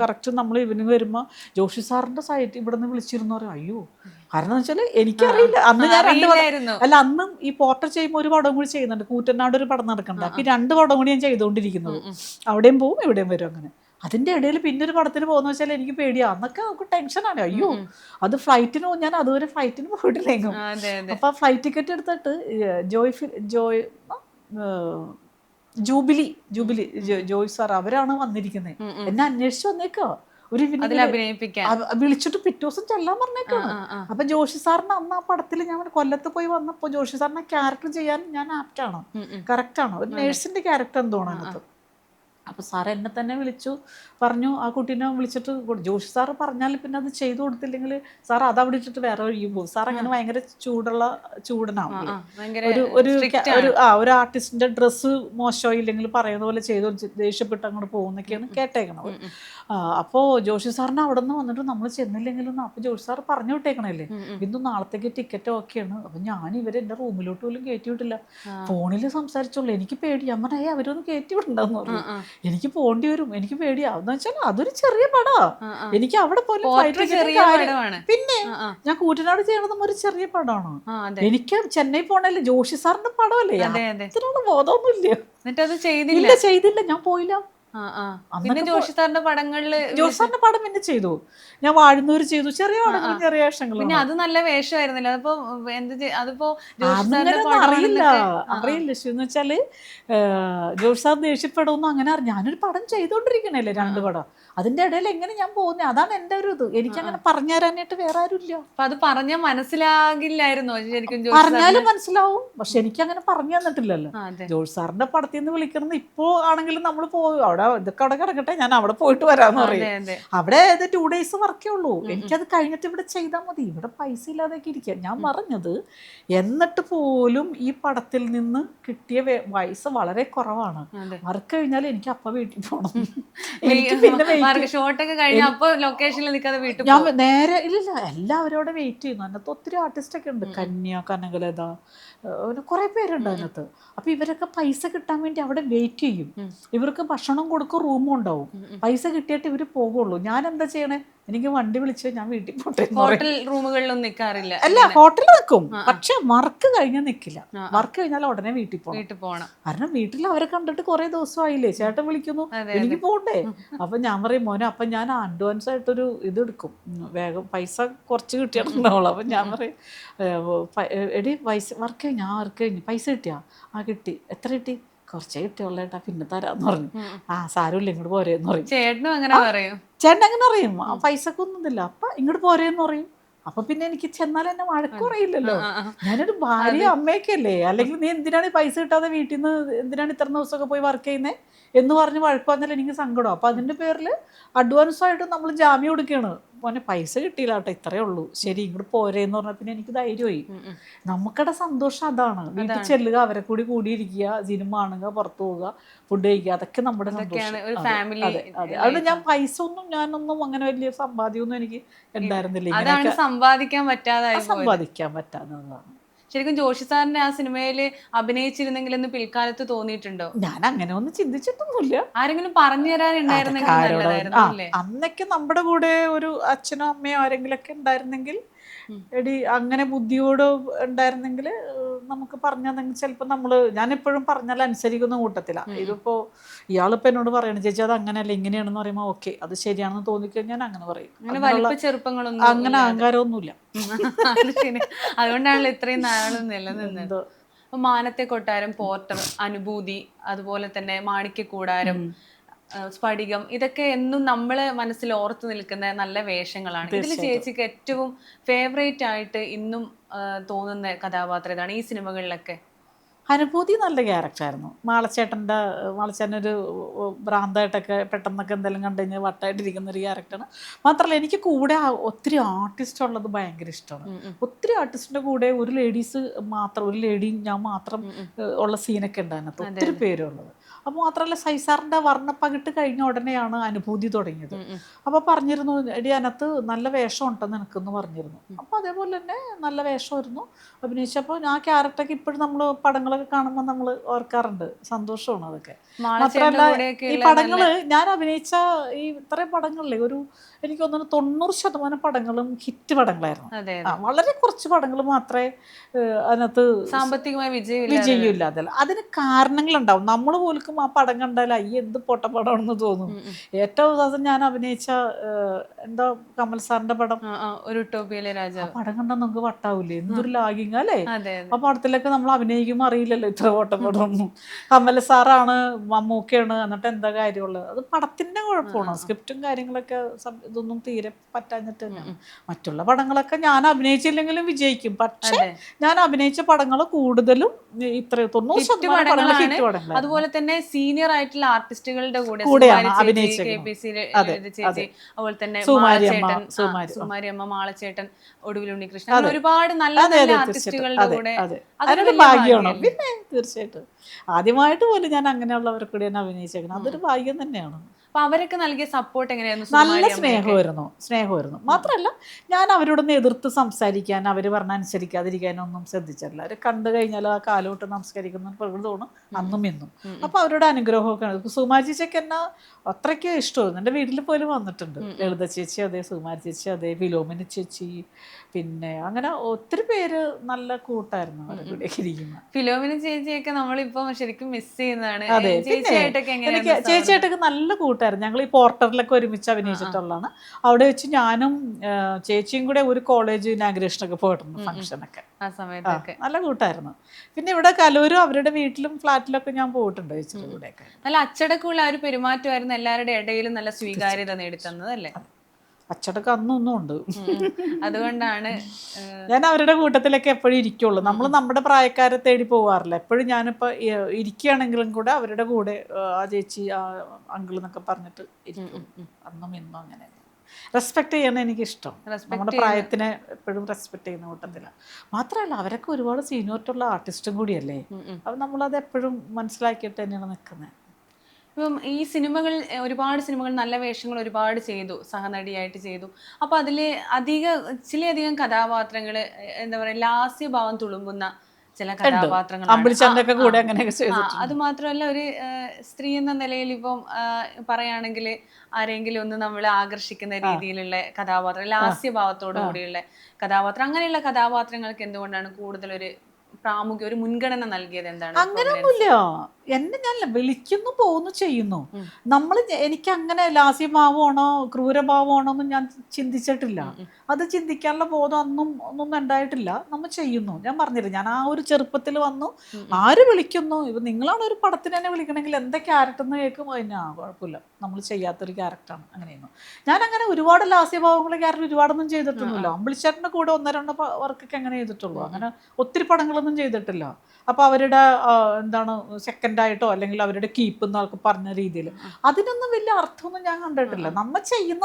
കറക്റ്റ് നമ്മൾ ഈവനിങ് വരുമ്പോൾ ജോഷി സാറിന്റെ സൈറ്റ് ഇവിടെ നിന്ന് വിളിച്ചിരുന്നു പറയും അയ്യോ കാരണം എന്ന് വെച്ചാൽ എനിക്കറിയില്ല. അന്ന് ഞാൻ രണ്ട് അല്ല അന്ന് ഈ പോർട്ടർ ചെയ്യുമ്പോൾ ഒരു പടം കൂടി ചെയ്യുന്നുണ്ട്. കൂറ്റനാട് ഒരു പടം നടക്കണ്ട അപ്പൊ ഈ രണ്ട് പടം കൂടി ഞാൻ ചെയ്തുകൊണ്ടിരിക്കുന്നത് അവിടെയും പോവും ഇവിടെയും വരും അങ്ങനെ. അതിന്റെ ഇടയിൽ പിന്നെ ഒരു പടത്തിന് പോകുന്ന വെച്ചാൽ എനിക്ക് പേടിയാ. അന്നൊക്കെ നമുക്ക് ടെൻഷനാണ് അയ്യോ അത് ഫ്ലൈറ്റിന് പോകും ഞാൻ അതുവരെ ഫ്ലൈറ്റിന് പോയിട്ടില്ലെങ്കും ആ, അതെ അതെ. അപ്പൊ ഫ്ലൈറ്റ് ടിക്കറ്റ് എടുത്തിട്ട് Joy Joy Jubilee Jubilee Joy sir അവരാണ് വന്നിരിക്കുന്നത്. എന്നെ അന്വേഷിച്ച് വന്നേക്കോ. ഒരു വിളിച്ചിട്ട് പിറ്റേ ദിവസം ചെല്ലാൻ പറഞ്ഞേക്കാണ്. ആ, ആ. അപ്പൊ ജോഷി സാറിന് അന്ന് ആ പടത്തിൽ ഞാൻ കൊല്ലത്ത് പോയി വന്നപ്പോ ജോഷി സാറിനെ ക്യാരക്ടർ ചെയ്യാൻ ഞാൻ ആപ്റ്റാണ് ആണ്. ഒരു നേഴ്സിന്റെ ക്യാരക്ടർ എന്തോണം അതിനകത്ത് അപ്പൊ സാർ എന്നെ തന്നെ വിളിച്ചു. പറഞ്ഞു ആ കുട്ടീനെ വിളിച്ചിട്ട് ജോഷി സാറ് പറഞ്ഞാൽ പിന്നെ അത് ചെയ്തു കൊടുത്തില്ലെങ്കിൽ സാർ അത് അവിടെ ഇട്ടിട്ട് വേറെ ഒഴിയും പോകും. സാർ അങ്ങനെ ഭയങ്കര ചൂടുള്ള ചൂടനാവും. ഒരു ഒരു ഒരു ആ ഒരു ആർട്ടിസ്റ്റിന്റെ ഡ്രസ്സ് മോശമോ ഇല്ലെങ്കിൽ പറയുന്ന പോലെ ചെയ്തു ദേഷ്യപ്പെട്ട് അങ്ങോട്ട് പോകുന്നൊക്കെയാണ് കേട്ടേക്കണത്. അപ്പോ ജോഷി സാറിന് അവിടെ നിന്ന് വന്നിട്ട് നമ്മൾ ചെന്നില്ലെങ്കിലും അപ്പൊ ജോഷി സാർ പറഞ്ഞു വിട്ടേക്കണല്ലേ. ഇന്ന് നാളത്തേക്ക് ടിക്കറ്റ് ഓക്കെയാണ് അപ്പൊ ഞാൻ ഇവരെ എന്റെ റൂമിലോട്ട് പോലും കയറ്റി വിട്ടില്ല ഫോണിൽ സംസാരിച്ചോളൂ. എനിക്ക് പേടി. ഞാൻ അവരൊന്നും അവരൊന്ന് കയറ്റി വിടണ്ടെന്ന് പറഞ്ഞു. എനിക്ക് പോണ്ടി വരും. എനിക്ക് പേടിയാ. എന്ന് വെച്ചാൽ അതൊരു ചെറിയ പടാ. ആ, ആ. എനിക്ക് അവിടെ പോലും Portrait ചെറിയ പടമാണ്. പിന്നെ. ഞാൻ കൂറ്റനാട് ചെയ്യണതും ഒരു ചെറിയ പടമാണ് എനിക്ക് ചെന്നൈ പോണല്ലേ ജോഷി സാറിന്റെ പടമല്ലേ? അതെ അതെ. അത്രയുള്ള ബോധമൊന്നുമില്ല. എന്നിട്ട് അത് ചെയ്തില്ല ചെയ്തില്ല. ഞാൻ പോയില്ല. പിന്നെ ജോഷി സാറിന്റെ പടങ്ങളിൽ ജോഷി സാറിന്റെ പടം പിന്നെ ചെയ്തു. ഞാൻ വാഴുന്നൂർ ചെയ്തു. ചെറിയ പടങ്ങളും ചെറിയ വേഷങ്ങൾ പിന്നെ അത് നല്ല വേഷമായിരുന്നില്ല. അതിപ്പോ എന്ത് അതിപ്പോ അറിയില്ല. അറിയില്ല. എന്ന് വെച്ചാൽ ജോഷി സാർ ദേഷ്യപ്പെടുമെന്നും അങ്ങനെ ഞാനൊരു പടം ചെയ്തോണ്ടിരിക്കണല്ലേ രണ്ട് പടം. അതിന്റെ ഇടയിൽ എങ്ങനെ ഞാൻ പോകുന്നത് അതാണ് എന്റെ ഒരു ഇത്. എനിക്ക് അങ്ങനെ പറഞ്ഞു തരാനായിട്ട് വേറെ ആരുമില്ല. അപ്പൊ അത് പറഞ്ഞാൽ മനസ്സിലാകില്ലായിരുന്നോ? ശരിക്കും പറഞ്ഞാലും മനസ്സിലാവും. പക്ഷെ എനിക്ക് അങ്ങനെ പറഞ്ഞു തന്നിട്ടില്ലല്ലോ. ജോഷി സാറിന്റെ പടത്തിൽ നിന്ന് വിളിക്കുന്നത് ഇപ്പോ ആണെങ്കിലും നമ്മൾ പോകും അവിടെ ഇതൊക്കെ അവിടെ കിടക്കട്ടെ ഞാൻ അവിടെ പോയിട്ട് വരാന്ന് പറയും. അവിടെ ഇത് ടു ഡേയ്സ് വർക്കേ ഉള്ളൂ. എനിക്കത് കഴിഞ്ഞിട്ട് ഇവിടെ ചെയ്താൽ മതി. ഇവിടെ പൈസ ഇല്ലാതെയൊക്കെ ഇരിക്കുക ഞാൻ പറഞ്ഞത് എന്നിട്ട് പോലും ഈ പടത്തിൽ നിന്ന് കിട്ടിയ വയസ്സ് വളരെ കുറവാണ്. വർക്ക് കഴിഞ്ഞാൽ എനിക്ക് അപ്പ വീട്ടിൽ പോകണം എനിക്ക് പിന്നെ ഷോട്ടൊക്കെ കഴിഞ്ഞ അപ്പോൾ ലൊക്കേഷനിൽ നിൽക്കാതെ വീട്ടിൽ ഞാൻ നേരെ ഇല്ലില്ല എല്ലാവരും അവിടെ വെയിറ്റ് ചെയ്യുന്നു. അതിനകത്ത് ഒത്തിരി ആർട്ടിസ്റ്റ് ഒക്കെ ഉണ്ട്. കന്യാ കനകലത കുറെ പേരുണ്ട് അതിനകത്ത്. അപ്പൊ ഇവരൊക്കെ പൈസ കിട്ടാൻ വേണ്ടി അവിടെ വെയിറ്റ് ചെയ്യും. ഇവർക്ക് ഭക്ഷണം കൊടുക്കും റൂമും ഉണ്ടാവും. പൈസ കിട്ടിയിട്ട് ഇവർ പോകുള്ളൂ. ഞാൻ എന്താ ചെയ്യണേ? എനിക്ക് വണ്ടി വിളിച്ച് ഞാൻ വീട്ടിൽ പോട്ടെ ഹോട്ടൽ റൂമുകളിലൊന്നും നിൽക്കാറില്ല അല്ല ഹോട്ടലിൽ നിൽക്കും പക്ഷെ വർക്ക് കഴിഞ്ഞാൽ നിൽക്കില്ല. വർക്ക് കഴിഞ്ഞാൽ ഉടനെ വീട്ടിൽ പോകണം വീട്ടിൽ പോകണം കാരണം വീട്ടിൽ അവരെ കണ്ടിട്ട് കുറെ ദിവസമായില്ലേ? ചേട്ടൻ വിളിക്കുന്നു. എനിക്ക് പോകണ്ടേ അപ്പൊ ഞാൻ പറയും മോനെ അപ്പൊ ഞാൻ അഡ്വാൻസ് ആയിട്ടൊരു ഇത് എടുക്കും. വേഗം പൈസ കുറച്ച് കിട്ടിയിട്ടുണ്ടാവുള്ളൂ. അപ്പൊ ഞാൻ പറയും "ഏ, ഓ, പ- ഏ, എടി പൈസ വർക്ക് കഴിഞ്ഞാ വർക്ക് കഴിഞ്ഞു. പൈസ കിട്ടിയാ? ആ കിട്ടി. എത്ര കിട്ടി? കുറച്ചേ കിട്ടിയുള്ളൂ ഏട്ടാ പിന്നെ തരാന്ന് പറഞ്ഞു. ആ സാരമില്ല ഇങ്ങോട്ട് പോരേന്ന് പറയും. ചേട്ടനും അങ്ങനെ പറയും. ചേട്ടൻ അങ്ങനെ അറിയും ആ പൈസക്കൊന്നുമില്ല അപ്പൊ ഇങ്ങോട്ട് പോരേന്ന് പറയും. അപ്പൊ പിന്നെ എനിക്ക് ചെന്നാൽ എന്നെ വഴക്കുറയില്ലല്ലോ. ഞാനൊരു ഭാര്യ അമ്മയൊക്കെയല്ലേ. അല്ലെങ്കിൽ നീ എന്തിനാണ് ഈ പൈസ കിട്ടാതെ വീട്ടിൽ നിന്ന് എന്തിനാണ് ഇത്ര ദിവസമൊക്കെ പോയി വർക്ക് ചെയ്യുന്നത് എന്ന് പറഞ്ഞ് വഴക്ക് വന്നാൽ എനിക്ക് സങ്കടം. അപ്പൊ അതിന്റെ പേരിൽ അഡ്വാൻസ് ആയിട്ട് നമ്മൾ ജാമ്യം കൊടുക്കുകയാണ് മോനെ പൈസ കിട്ടിയില്ല കേട്ടോ ഇത്രയേ ഉള്ളൂ. ശരി ഇങ്ങോട്ട് പോരേന്ന് പറഞ്ഞാൽ പിന്നെ എനിക്ക് ധൈര്യമായി. നമുക്കടെ സന്തോഷം അതാണ്. വീട്ടിൽ ചെല്ലുക അവരെ കൂടി കൂടിയിരിക്കുക സിനിമ കാണുക പുറത്തു പോവുക ഫുഡ് കഴിക്കുക അതൊക്കെ നമ്മുടെ അതുകൊണ്ട് ഞാൻ പൈസ ഒന്നും ഞാനൊന്നും അങ്ങനെ വലിയ സമ്പാദ്യമൊന്നും എനിക്ക് ഉണ്ടായിരുന്നില്ല. സമ്പാദിക്കാൻ പറ്റാതെ. സമ്പാദിക്കാൻ പറ്റാവുന്നതാണ് ശരിക്കും ജോഷി സാറിന്റെ ആ സിനിമയിൽ അഭിനയിച്ചിരുന്നെങ്കിൽ എന്ന് പിൽക്കാലത്ത് തോന്നിയിട്ടുണ്ടോ? ഞാൻ അങ്ങനെ ഒന്നും ചിന്തിച്ചിട്ടൊന്നുമില്ല. ആരെങ്കിലും പറഞ്ഞു തരാനുണ്ടായിരുന്നെങ്കിൽ അന്നൊക്കെ നമ്മുടെ കൂടെ ഒരു അച്ഛനോ അമ്മയോ ആരെങ്കിലും ഒക്കെ ഉണ്ടായിരുന്നെങ്കിൽ എടി അങ്ങനെ ബുദ്ധിയോട് ഉണ്ടായിരുന്നെങ്കിൽ നമുക്ക് പറഞ്ഞതെങ്കിൽ ചിലപ്പോൾ നമ്മൾ ഞാനെപ്പോഴും പറഞ്ഞാൽ അനുസരിക്കുന്ന കൂട്ടത്തില ഇതിപ്പോ ഇയാളിപ്പോ എന്നോട് പറയണം ചേച്ചി അത് അങ്ങനെയല്ല ഇങ്ങനെയാണെന്ന് പറയുമ്പോൾ ഓക്കെ അത് ശരിയാണെന്ന് തോന്നിക്കഴിഞ്ഞാൽ അങ്ങനെ പറയും. അങ്ങനെ ചെറുപ്പങ്ങളൊന്നും അങ്ങനെ അഹങ്കാരമൊന്നുമില്ല. അതുകൊണ്ടാണല്ലോ ഇത്രയും നാളും നിലനിന്നത്. മാനത്തെ കൊട്ടാരം പോർട്ടർ അനുഭൂതി അതുപോലെ തന്നെ മാണിക്യ കൂടാരം സ്ഫടികം ഇതൊക്കെ എന്നും നമ്മളെ മനസ്സിൽ ഓർത്തു നിൽക്കുന്ന നല്ല വേഷങ്ങളാണ്. ഇതിൽ ചേച്ചിക്ക് ഏറ്റവും ഫേവറേറ്റ് ആയിട്ട് ഇന്നും തോന്നുന്ന കഥാപാത്രം ഇതാണ് ഈ സിനിമകളിലൊക്കെ. അനുഭൂതി നല്ല ക്യാരക്ടറായിരുന്നു. മാളച്ചേട്ടന്റെ മാളച്ചേട്ടനൊരു ഭ്രാന്തായിട്ടൊക്കെ പെട്ടെന്നൊക്കെ എന്തെങ്കിലും കണ്ടു കഴിഞ്ഞാൽ വട്ടായിട്ടിരിക്കുന്ന ഒരു ക്യാരക്ടറാണ്. മാത്രമല്ല എനിക്ക് കൂടെ ഒത്തിരി ആർട്ടിസ്റ്റ് ഉള്ളത് ഭയങ്കര ഇഷ്ടമാണ്. ഒത്തിരി ആർട്ടിസ്റ്റിന്റെ കൂടെ ഒരു ലേഡീസ് മാത്രം ഒരു ലേഡിയും ഞാൻ മാത്രം ഉള്ള സീനൊക്കെ ഉണ്ട് അതിനകത്ത്. ഒത്തിരി പേരുള്ളത്. അപ്പോൾ മാത്രമല്ല സൈസാറിന്റെ വർണപ്പകിട്ട് കഴിഞ്ഞ ഉടനെയാണ് അനുഭൂതി തുടങ്ങിയത്. അപ്പോൾ പറഞ്ഞിരുന്നു എടി അനത്ത് നല്ല വേഷം ഉണ്ടെന്ന് എനിക്കെന്ന് പറഞ്ഞിരുന്നു. അപ്പോൾ അതേപോലെ തന്നെ നല്ല വേഷമായിരുന്നു. അഭിനയിച്ചപ്പോൾ ആ ക്യാരക്ടറൊക്കെ ഇപ്പോഴും നമ്മൾ പടങ്ങളൊക്കെ കാണുമ്പോൾ നമ്മൾ ഓർക്കാറുണ്ട്. സന്തോഷമാണ് അതൊക്കെ. മാത്രമല്ല ഈ പടങ്ങൾ ഞാൻ അഭിനയിച്ച ഈ ഇത്രയും പടങ്ങളിലെ ഒരു എനിക്ക് തോന്നുന്നു തൊണ്ണൂറ് ശതമാനം പടങ്ങളും ഹിറ്റ് പടങ്ങളായിരുന്നു. വളരെ കുറച്ച് പടങ്ങൾ മാത്രമേ അതിനകത്ത് സാമ്പത്തികമായി വിജയമില്ല വിജയമില്ലാതെ അതിന് കാരണങ്ങളുണ്ടാവും. നമ്മൾ പോലും ആ പടം കണ്ടാൽ അയ്യ എന്ത് പൊട്ട പടമാണെന്ന് തോന്നും ഏറ്റവും ദിവസം ഞാൻ അഭിനയിച്ച എന്തോ കമൽ സാറിന്റെ പടം? ഒരു പടം കണ്ടാൽ നമുക്ക് വട്ടാവൂലേ എന്തൊരു ലാഗിങ് അല്ലേ? ആ പടത്തിലൊക്കെ നമ്മൾ അഭിനയിക്കുമ്പോൾ അറിയില്ലല്ലോ ഇത്ര ഓട്ടപ്പടമൊന്നും കമൽ സാറാണ് മമ്മൂക്കയാണ് എന്നിട്ട് എന്താ കാര്യമുള്ളത്? അത് പടത്തിന്റെ കുഴപ്പമാണ്. സ്ക്രിപ്റ്റും കാര്യങ്ങളൊക്കെ ഇതൊന്നും തീരെ പറ്റാഞ്ഞിട്ട് തന്നെയാണ് മറ്റുള്ള പടങ്ങളൊക്കെ ഞാൻ അഭിനയിച്ചില്ലെങ്കിലും വിജയിക്കും. പക്ഷേ ഞാൻ അഭിനയിച്ച പടങ്ങൾ കൂടുതലും ഇത്ര തൊണ്ണൂറ് ശതമാനം. അതുപോലെ തന്നെ സീനിയർ ആയിട്ടുള്ള ആർട്ടിസ്റ്റുകളുടെ കൂടെ അതുപോലെ തന്നെ സുമാരിയമ്മ മാളച്ചേട്ടൻ ഒടുവിൽ ഉണ്ണികൃഷ്ണൻ ഒരുപാട് നല്ല നല്ല ആർട്ടിസ്റ്റുകളുടെ കൂടെ അതിനൊരു ഭാഗ്യമാണ്? പിന്നെ തീർച്ചയായിട്ടും. ആദ്യമായിട്ട് പോലും ഞാൻ അങ്ങനെയുള്ളവർക്ക് കൂടി ഞാൻ അഭിനയിച്ചേക്കണം അതൊരു ഭാഗ്യം തന്നെയാണ്. അപ്പൊ അവരൊക്കെ നൽകിയ സപ്പോർട്ട് എങ്ങനെയായിരുന്നു? നല്ല? സ്നേഹമായിരുന്നു. സ്നേഹമായിരുന്നു. മാത്രമല്ല ഞാൻ അവരോടൊന്ന് എതിർത്ത് സംസാരിക്കാൻ അവർ പറഞ്ഞ അനുസരിക്കാതിരിക്കാനൊന്നും ശ്രദ്ധിച്ചിട്ടില്ല. അവർ കണ്ടു കഴിഞ്ഞാൽ ആ കാലോട്ട് നമസ്കരിക്കുന്ന പ്രകൃതമാണ് അന്നും ഇന്നും. അപ്പൊ അവരുടെ അനുഗ്രഹമൊക്കെ സുമാജി എന്നെ അത്രയ്ക്ക് ഇഷ്ടമായിരുന്നു. എന്റെ വീട്ടിൽ പോലും വന്നിട്ടുണ്ട്. ലളിത ചേച്ചി അതെ സുമാരി ചേച്ചി അതെ വിലോമിനി ചേച്ചി പിന്നെ അങ്ങനെ ഒത്തിരി പേര് നല്ല കൂട്ടായിരുന്നു അവരുടെ ഇരിക്കുന്നത് ഫിലോമിന ചേച്ചിയൊക്കെ നമ്മളിപ്പോ ശരിക്കും മിസ് ചെയ്യുന്നതാണ്. അതെ, ചേച്ചിയായിട്ടൊക്കെ എനിക്ക് ചേച്ചിയായിട്ടൊക്കെ നല്ല കൂട്ടായിരുന്നു ഞങ്ങൾ ഈ പോർട്ടറിലൊക്കെ ഒരുമിച്ച് അഭിനയിച്ചിട്ടുള്ളതാണ്. അവിടെ വെച്ച് ഞാനും ചേച്ചിയും കൂടെ ഒരു കോളേജ് ഇനാഗ്രേഷനൊക്കെ പോയിട്ടുണ്ട് ഫംഗ്ഷനൊക്കെ നല്ല കൂട്ടായിരുന്നു. പിന്നെ ഇവിടെ കലൂരും അവരുടെ വീട്ടിലും ഫ്ലാറ്റിലൊക്കെ ഞാൻ പോയിട്ടുണ്ട് ചേച്ചിയുടെ കൂടെയൊക്കെ. നല്ല അച്ചടക്കമുള്ള ആ ഒരു പെരുമാറ്റമായിരുന്നു എല്ലാവരുടെ ഇടയിലും നല്ല സ്വീകാര്യത നേടിത്തന്നത് അല്ലേ? അച്ചടക്കം അന്നൊന്നും ഉണ്ട്. അതുകൊണ്ടാണ് ഞാൻ അവരുടെ കൂട്ടത്തിലൊക്കെ എപ്പോഴും ഇരിക്കുള്ളൂ. നമ്മൾ നമ്മുടെ പ്രായക്കാരെ തേടി പോവാറില്ല. എപ്പോഴും ഞാനിപ്പോൾ ഇരിക്കുകയാണെങ്കിലും കൂടെ അവരുടെ കൂടെ ആ, ചേച്ചി ആ അങ്കിൾ എന്നൊക്കെ പറഞ്ഞിട്ട് ഇരിക്കും. അന്നും ഇന്നും അങ്ങനെ റെസ്പെക്ട് ചെയ്യണം എനിക്ക് ഇഷ്ടം നമ്മുടെ പ്രായത്തിനെ എപ്പോഴും റെസ്പെക്ട് ചെയ്യുന്ന കൂട്ടത്തിലാണ് മാത്രമല്ല അവരൊക്കെ ഒരുപാട് സീനിയോറിറ്റുള്ള ആർട്ടിസ്റ്റും കൂടിയല്ലേ. അപ്പം നമ്മളത് എപ്പോഴും മനസ്സിലാക്കിയിട്ട് തന്നെയാണ് നിൽക്കുന്നത് ഇപ്പം ഈ സിനിമകൾ ഒരുപാട് സിനിമകൾ നല്ല വേഷങ്ങൾ ഒരുപാട് ചെയ്തു സഹനടിയായിട്ട് ചെയ്തു. അപ്പൊ അതിൽ അധിക ചിലയധികം കഥാപാത്രങ്ങൾ എന്താ പറയാ ലാസ്യഭാവം തുളുമ്പുന്ന ചില കഥാപാത്രങ്ങൾ കൂടെ അങ്ങനെയൊക്കെ അത് മാത്രമല്ല ഒരു സ്ത്രീ എന്ന നിലയിൽ ഇപ്പം പറയുകയാണെങ്കിൽ ആരെങ്കിലും ഒന്ന് നമ്മളെ ആകർഷിക്കുന്ന രീതിയിലുള്ള കഥാപാത്രം ലാസ്യഭാവത്തോടു കൂടിയുള്ള കഥാപാത്രം. അങ്ങനെയുള്ള കഥാപാത്രങ്ങൾക്ക് എന്തുകൊണ്ടാണ് കൂടുതൽ ഒരു പ്രാമുഖ്യം ഒരു മുൻഗണന നൽകിയത് എന്താണ്? അങ്ങനെയൊന്നുമില്ല എന്നെ ഞാൻ വിളിക്കുന്നു പോകുന്നു ചെയ്യുന്നു. നമ്മൾ എനിക്ക് അങ്ങനെ ലാസ്യഭാവമാണോ ക്രൂരഭാവമാണോ എന്ന് ഞാൻ ചിന്തിച്ചിട്ടില്ല. അത് ചിന്തിക്കാനുള്ള ബോധം അന്നും ഒന്നും ഉണ്ടായിട്ടില്ല. നമ്മൾ ചെയ്യുന്നു. ഞാൻ പറഞ്ഞില്ല ഞാൻ ആ ഒരു ചെറുപ്പത്തിൽ വന്നു. ആര് വിളിക്കുന്നു? ഇപ്പം നിങ്ങളാണ് ഒരു പടത്തിന് തന്നെ വിളിക്കണമെങ്കിൽ എന്താ ക്യാരക്ടർ എന്ന് കേൾക്കും? അതിന് കുഴപ്പമില്ല. നമ്മൾ ചെയ്യാത്തൊരു ക്യാരക്ടറാണ്. അങ്ങനെയൊന്നും ഞാൻ അങ്ങനെ ഒരുപാട് ലാസ്യഭാവങ്ങൾ ക്യാരക്ടർ ഒരുപാടൊന്നും ചെയ്തിട്ടൊന്നുമില്ല. അമ്പിളിച്ചേട്ടന്റെ കൂടെ ഒന്നോ രണ്ടോ വർക്കൊക്കെ അങ്ങനെ ചെയ്തിട്ടുള്ളൂ. അങ്ങനെ ഒത്തിരി പടങ്ങളൊന്നും ചെയ്തിട്ടില്ല. അപ്പോൾ അവരുടെ എന്താണ് എന്താണ് സെക്കൻഡായിട്ടോ അല്ലെങ്കിൽ അവരുടെ കീപ്പ് എന്നൊക്കെ പറഞ്ഞ രീതിയിൽ. അതിനൊന്നും വലിയ അർത്ഥമൊന്നും ഞാൻ കണ്ടിട്ടില്ല. നമ്മൾ ചെയ്യുന്ന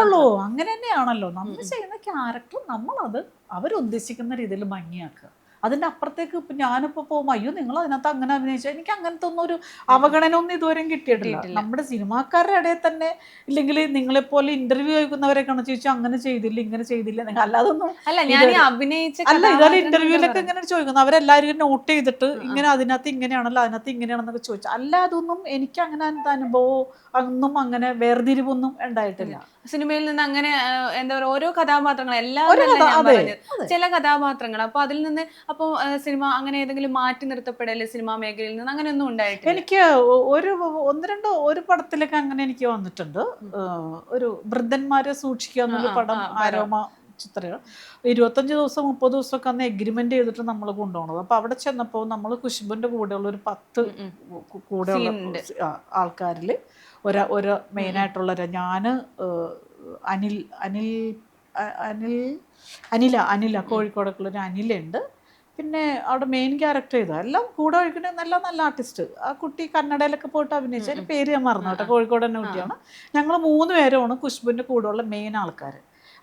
ഉള്ളൂ. അങ്ങനെ തന്നെയാണല്ലോ. നമ്മൾ ചെയ്യുന്ന ക്യാരക്ടർ നമ്മളത് അവരുദ്ദേശിക്കുന്ന രീതിയിൽ ഭംഗിയാക്കുക. അതിന്റെ അപ്പുറത്തേക്ക് ഇപ്പം ഞാനിപ്പോൾ പോകും അയ്യോ നിങ്ങൾ അതിനകത്ത് അങ്ങനെ അഭിനയിച്ചാൽ എനിക്ക് അങ്ങനത്തെ ഒന്നും ഒരു അവഗണന ഒന്നും ഇതുവരെയും കിട്ടിയിട്ടില്ല. നമ്മുടെ സിനിമാക്കാരുടെ ഇടയിൽ തന്നെ ഇല്ലെങ്കിൽ നിങ്ങളെപ്പോലെ ഇന്റർവ്യൂ ചോദിക്കുന്നവരെ ചോദിച്ചു അങ്ങനെ ചെയ്തില്ല ഇങ്ങനെ ചെയ്തില്ല. നിങ്ങൾ അല്ലാതെ ഒന്നും അല്ല ഞാൻ അഭിനയിച്ച അല്ല ഇതാണ് ഇന്റർവ്യൂലൊക്കെ ഇങ്ങനെ ചോദിക്കുന്നത്. അവരെല്ലാവരും നോട്ട് ചെയ്തിട്ട് ഇങ്ങനെ അതിനകത്ത് ഇങ്ങനെയാണല്ലോ അതിനകത്ത് ഇങ്ങനെയാണെന്നൊക്കെ ചോദിച്ചു. അല്ലാതൊന്നും എനിക്ക് അങ്ങനെ അനുഭവമോ ഒന്നും അങ്ങനെ വേർതിരിവൊന്നും ഉണ്ടായിട്ടില്ല. സിനിമയിൽ നിന്ന് അങ്ങനെ എന്താ പറയുക ഓരോ കഥാപാത്രങ്ങൾ എല്ലാം ഒരു എന്നല്ല കഥ- ഞാൻ പറഞ്ഞത്. ചില കഥാപാത്രങ്ങൾ. അപ്പൊ അതിൽ നിന്ന് അപ്പൊ സിനിമ അങ്ങനെ ഏതെങ്കിലും മാറ്റി നിർത്തപ്പെടൽ സിനിമാ മേഖലയിൽ നിന്ന് അങ്ങനെ ഒന്നും ഉണ്ടായിട്ടില്ല. എനിക്ക് ഒരു ഒന്ന് രണ്ടോ ഒരു പടത്തിലൊക്കെ അങ്ങനെ എനിക്ക് വന്നിട്ടുണ്ട്. ഒരു വൃദ്ധന്മാരെ സൂക്ഷിക്കുക എന്നൊരു പടം. ആരോമ ചിത്രം ഇരുപത്തഞ്ച് ദിവസം മുപ്പത് ദിവസമൊക്കെ അന്ന് എഗ്രിമെന്റ് ചെയ്തിട്ട് നമ്മൾ കൊണ്ടുപോകണത് അപ്പൊ അവിടെ ചെന്നപ്പോൾ നമ്മൾ കുശുബിന്റെ കൂടെയുള്ള ഒരു പത്ത് കൂടെയുള്ള ആൾക്കാരിൽ ആൾക്കാരിൽ ഒരു ഒരു മെയിനായിട്ടുള്ള ഞാൻ അനിൽ അനിൽ അനിൽ അനില അനില കോഴിക്കോടൊക്കെയുള്ളൊരു അനിലുണ്ട് പിന്നെ അവിടെ മെയിൻ ക്യാരക്ടർ ചെയ്ത എല്ലാം കൂടെ ഒഴിക്കണ നല്ല നല്ല ആർട്ടിസ്റ്റ് ആ കുട്ടി കന്നഡയിലൊക്കെ പോയിട്ട് അഭിനയിച്ചതിന് പേര് ഞാൻ മറന്നു കേട്ടോ. കോഴിക്കോട് തന്നെ കുട്ടിയാണ്. ഞങ്ങൾ മൂന്ന് പേരുമാണ് കുഷ്ബുവിന്റെ കൂടെയുള്ള മെയിൻ ആൾക്കാർ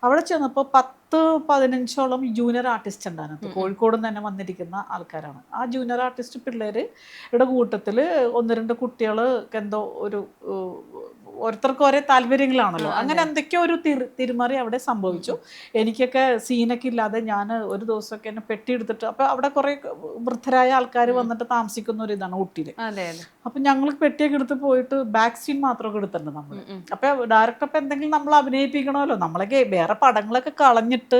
അവിടെ ചെന്നപ്പോൾ പത്ത് പതിനഞ്ചോളം ജൂനിയർ ആർട്ടിസ്റ്റ് ഉണ്ട് അതിനകത്ത്. കോഴിക്കോട് നിന്ന് തന്നെ വന്നിരിക്കുന്ന ആൾക്കാരാണ്. ആ ജൂനിയർ ആർട്ടിസ്റ്റ് പിള്ളേരുടെ കൂട്ടത്തിൽ ഒന്ന് രണ്ട് കുട്ടികൾക്ക് എന്തോ ഒരു ഓരോരുത്തർക്കും ഓരോ താല്പര്യങ്ങളാണല്ലോ. അങ്ങനെ എന്തൊക്കെയോ ഒരു തിരു തിരുമറി അവിടെ സംഭവിച്ചു. എനിക്കൊക്കെ സീനൊക്കെ ഇല്ലാതെ ഞാൻ ഒരു ദിവസമൊക്കെ എന്നെ പെട്ടി എടുത്തിട്ട് അപ്പോൾ അവിടെ കുറേ വൃദ്ധരായ ആൾക്കാർ വന്നിട്ട് താമസിക്കുന്ന ഒരു ഇതാണ് ഊട്ടിയിൽ അപ്പം ഞങ്ങൾ പെട്ടിയൊക്കെ എടുത്ത് പോയിട്ട് ബാക്ക് സീൻ മാത്രമൊക്കെ എടുത്തിട്ടുണ്ട് നമ്മൾ അപ്പോൾ ഡയറക്ടർ അപ്പം എന്തെങ്കിലും നമ്മൾ അഭിനയിപ്പിക്കണമല്ലോ. നമ്മളൊക്കെ വേറെ പടങ്ങളൊക്കെ കളഞ്ഞിട്ട്